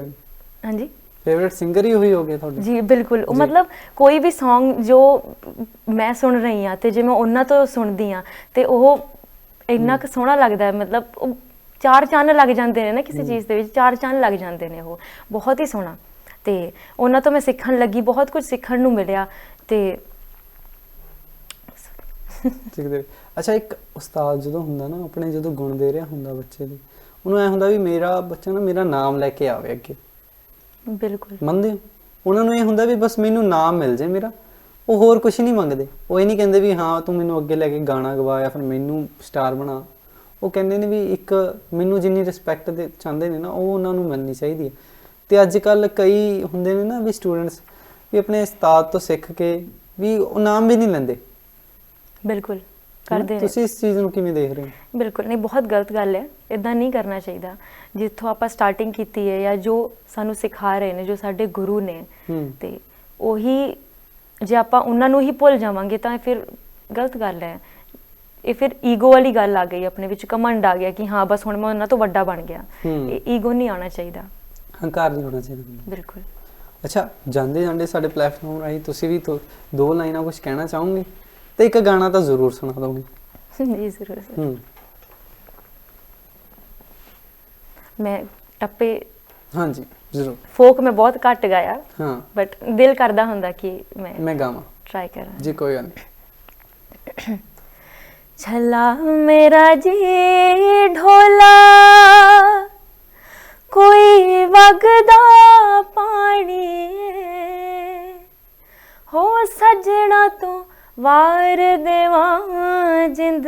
ਹਾਂਜੀ? ਫੇਵਰਿਟ ਸਿੰਗਰ ਹੀ ਉਹੀ ਹੋ ਗਏ ਤੁਹਾਡੇ? ਜੀ ਬਿਲਕੁਲ। ਉਹ। ਮਤਲਬ ਕੋਈ ਵੀ Song ਜੋ ਮੈਂ ਸੁਣ ਰਹੀ ਆ ਤੇ ਜੇ ਮੈਂ ਉਹਨਾਂ ਤੋਂ ਸੁਣਦੀ ਆ ਤੇ ਉਹ ਇੰਨਾ ਕੁ ਸੋਹਣਾ ਲੱਗਦਾ ਹੈ। ਮਤਲਬ ਉਹ ਚਾਰ ਚੰਨ ਲੱਗ ਜਾਂਦੇ ਨੇ ਨਾ ਕਿਸੇ ਚੀਜ਼ ਦੇ ਵਿੱਚ। ਚਾਰ ਚੰਨ ਲੱਗ ਜਾਂਦੇ ਨੇ ਉਹ। ਬਹੁਤ ਹੀ ਸੋਹਣਾ। ਤੇ ਉਹਨਾਂ ਤੋਂ ਮੈਂ ਸਿੱਖਣ ਲੱਗੀ। ਬਹੁਤ ਕੁਝ ਸਿੱਖਣ ਨੂੰ ਮਿਲਿਆ ਤੇ ਸਿੱਖਦੇ ਅੱਛਾ ਇੱਕ ਉਸਤਾਦ ਜਦੋਂ ਹੁੰਦਾ ਨਾ ਆਪਣੇ ਜਦੋਂ ਗੁਣ ਦੇ ਰਿਹਾ ਹੁੰਦਾ ਬੱਚੇ ਦੇ ਉਹਨੂੰ ਐ ਹੁੰਦਾ ਵੀ ਮੇਰਾ ਬੱਚਾ ਨਾ ਮੇਰਾ ਨਾਮ ਲੈ ਕੇ ਆਵੇ ਅੱਗੇ। ਬਿਲਕੁਲ। ਮੰਨਦੇ ਹੋ? ਉਹਨਾਂ ਨੂੰ ਇਹ ਹੁੰਦਾ ਵੀ ਬਸ ਮੈਨੂੰ ਨਾਮ ਮਿਲ ਜੇ ਮੇਰਾ। ਉਹ ਹੋਰ ਕੁਝ ਨਹੀਂ ਮੰਗਦੇ। ਉਹ ਇਹ ਨਹੀਂ ਕਹਿੰਦੇ ਵੀ ਹਾਂ ਤੂੰ ਮੈਨੂੰ ਅੱਗੇ ਲੈ ਕੇ ਗਾਣਾ ਗਵਾ ਜਾਂ ਫਿਰ ਮੈਨੂੰ ਸਟਾਰ ਬਣਾ। ਉਹ ਕਹਿੰਦੇ ਨੇ ਵੀ ਇੱਕ ਮੈਨੂੰ ਜਿੰਨੀ ਰਿਸਪੈਕਟ ਦੇ ਚਾਹੁੰਦੇ ਨੇ ਨਾ ਉਹ ਉਹਨਾਂ ਨੂੰ ਮਿਲਣੀ ਚਾਹੀਦੀ ਹੈ। ਤੇ ਅੱਜ ਕੱਲ ਕਈ ਹੁੰਦੇ ਨੇ ਨਾ ਵੀ ਸਟੂਡੈਂਟਸ ਵੀ ਆਪਣੇ ਉਸਤਾਦ ਤੋਂ ਸਿੱਖ ਕੇ ਵੀ ਉਹ ਨਾਮ ਵੀ ਨਹੀਂ ਲੈਂਦੇ। ਬਿਲਕੁਲ? ਕਰਦੇ ਨੇ। ਤੁਸੀਂ ਇਸ ਚੀਜ਼ ਨੂੰ ਕਿਵੇਂ ਦੇਖ ਰਹੇ ਹੋ? ਬਿਲਕੁਲ ਨਹੀਂ ਬਹੁਤ ਗਲਤ ਗੱਲ ਹੈ। ਇਦਾਂ ਨਹੀਂ ਕਰਨਾ ਚਾਹੀਦਾ। ਜਿੱਥੋਂ ਆਪਾਂ ਸਟਾਰਟਿੰਗ ਕੀਤੀ ਹੈ ਜਾਂ ਜੋ ਸਾਨੂੰ ਸਿਖਾ ਰਹੇ ਨੇ ਜੋ ਸਾਡੇ ਗੁਰੂ ਨੇ ਤੇ ਉਹੀ ਜੇ ਆਪਾਂ ਉਹਨਾਂ ਨੂੰ ਹੀ ਭੁੱਲ ਜਾਵਾਂਗੇ ਤਾਂ ਫਿਰ ਗਲਤ ਗੱਲ ਹੈ। ਇਹ ਫਿਰ ਈਗੋ ਵਾਲੀ ਗੱਲ ਆ ਗਈ ਆਪਣੇ ਵਿੱਚ ਕਮੰਡ ਆ ਗਿਆ ਕਿ ਹਾਂ ਬਸ ਹੁਣ ਮੈਂ ਉਹਨਾਂ ਤੋਂ ਵੱਡਾ ਬਣ ਗਿਆ। ਇਹ ਈਗੋ ਨਹੀਂ ਆਉਣਾ ਚਾਹੀਦਾ। ਹੰਕਾਰ ਨਹੀਂ ਹੋਣਾ ਚਾਹੀਦਾ। ਬਿਲਕੁਲ। ਅੱਛਾ ਜਾਂਦੇ ਜਾਂਦੇ ਸਾਡੇ ਪਲੇਟਫਾਰਮ ਰਾਹੀਂ ਤੁਸੀਂ ਵੀ ਦੋ ਲਾਈਨਾਂ ਕੁਝ ਕਹਿਣਾ ਚਾਹੋਗੇ? ਤੇ ਇੱਕ ਗਾਣਾ ਤਾਂ ਜ਼ਰੂਰ ਸੁਣਾ ਦੋਗੇ। ਜੀ ਜ਼ਰੂਰ। ਹੂੰ। ਮੈਂ ਟੱਪੇ ਹਾਂਜੀ ਜ਼ਰੂਰ। ਫੋਕ ਮੈਂ ਬਹੁਤ ਘੱਟ ਗਾਇਆ ਹਾਂ। ਬਟ ਦਿਲ ਕਰਦਾ ਹੁੰਦਾ ਕਿ ਮੈਂ ਮੈਂ ਗਾਵਾਂ। ਟਰਾਈ ਕਰਾਂ। ਜੀ ਕੋਈ ਗੱਲ ਨਹੀਂ। ਛਲਾ ਮੇਰਾ ਜੀ ਢੋਲਾ ਕੋਈ ਵਗਦਾ ਪਾਣੀ। ਹੋ ਸਜਣਾ ਤੋਂ ਵਾਰ ਦੇਵਾਂ ਜਿੰਦ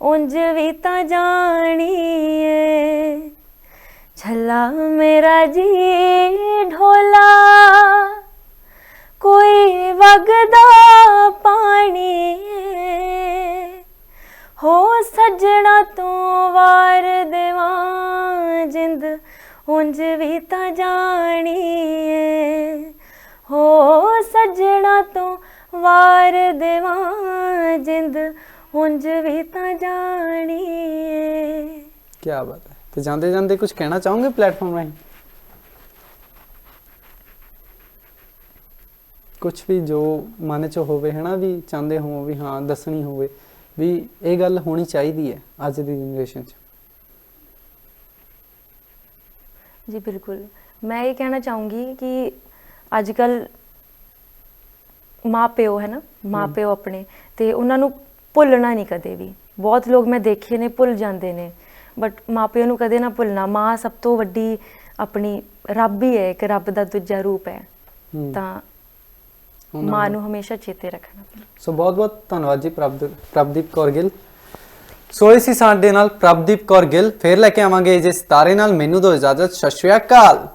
ਉੰਜ ਵੀ ਤਾਂ ਜਾਣੀ ਏ ਛੱਲਾ ਮੇਰਾ ਜੀ ਢੋਲਾ, ਕੋਈ ਵਗਦਾ ਪਾਣੀ ਹੋ ਸੱਜਣਾ ਤੂੰ ਵਾਰ ਦੇਵਾਂ ਜਿੰਦ ਉੰਜ ਵੀ ਤਾਂ ਜਾਣੀ ਹੋ ਸੱਜਣਾ ਤੂੰ ਵਾਰ ਦੇਵਾਂ ਜਿੰਦ ਉਂਝ ਵੀ ਤਾਂ ਜਾਣੀਏ। ਕੀ ਬਾਤ ਹੈ। ਤੇ ਜਾਂਦੇ ਜਾਂਦੇ ਕੁਝ ਕਹਿਣਾ ਚਾਹੋਗੇ ਪਲੇਟਫਾਰਮ ਰਾਹੀਂ? ਕੁਝ ਵੀ ਜੋ ਮਨ ਚ ਹੋਵੇ ਹਨਾ ਵੀ ਚਾਹੁੰਦੇ ਹੋ ਵੀ ਹਾਂ ਦੱਸਣੀ ਹੋਵੇ ਵੀ ਇਹ ਗੱਲ ਹੋਣੀ ਚਾਹੀਦੀ ਹੈ ਅੱਜ ਦੀ ਜਨਰੇਸ਼ਨ ਚ। ਜੀ ਬਿਲਕੁਲ। ਮੈਂ ਇਹ ਕਹਿਣਾ ਚਾਹੂੰਗੀ ਕਿ ਅੱਜ ਕੱਲ ਮਾਪਿਓ ਹੈ ਨਾ ਮਾਪਿਓ ਆਪਣੇ। ਤੇ ਉਹਨਾਂ ਨੂੰ ਭੁੱਲਣਾ ਨਹੀਂ ਕਦੇ ਵੀ। ਬਹੁਤ ਲੋਕ ਮੈਂ ਦੇਖੇ ਨੇ ਭੁੱਲ ਜਾਂਦੇ ਨੇ। ਬਟ ਮਾਪਿਓ ਨੂੰ ਕਦੇ ਨਾ ਭੁੱਲਣਾ। ਮਾਂ ਸਭ ਤੋਂ ਵੱਡੀ ਆਪਣੀ ਰੱਬ ਹੀ ਹੈ ਇੱਕ ਰੱਬ ਦਾ ਦੂਜਾ ਰੂਪ ਹੈ। ਤਾਂ ਮਾਂ ਨੂੰ ਹਮੇਸ਼ਾ ਚੇਤੇ ਰੱਖਣਾ ਸੋ ਬਹੁਤ ਬਹੁਤ ਧੰਨਵਾਦ ਜੀ ਪ੍ਰਭਦੀਪ ਕੌਰ ਗਿੱਲ। ਸੋ ਇਸ ਸੀ ਸਾਡੇ ਨਾਲ ਪ੍ਰਭਦੀਪ ਕੌਰ ਗਿੱਲ। ਫੇਰ ਲੈ ਕੇ ਆਵਾਂਗੇ ਜੇ ਸਿਤਾਰੇ ਨਾਲ। ਮੈਨੂੰ ਦੋ ਇਜਾਜ਼ਤ। ਸਤਿ ਸ਼੍ਰੀ ਅਕਾਲ।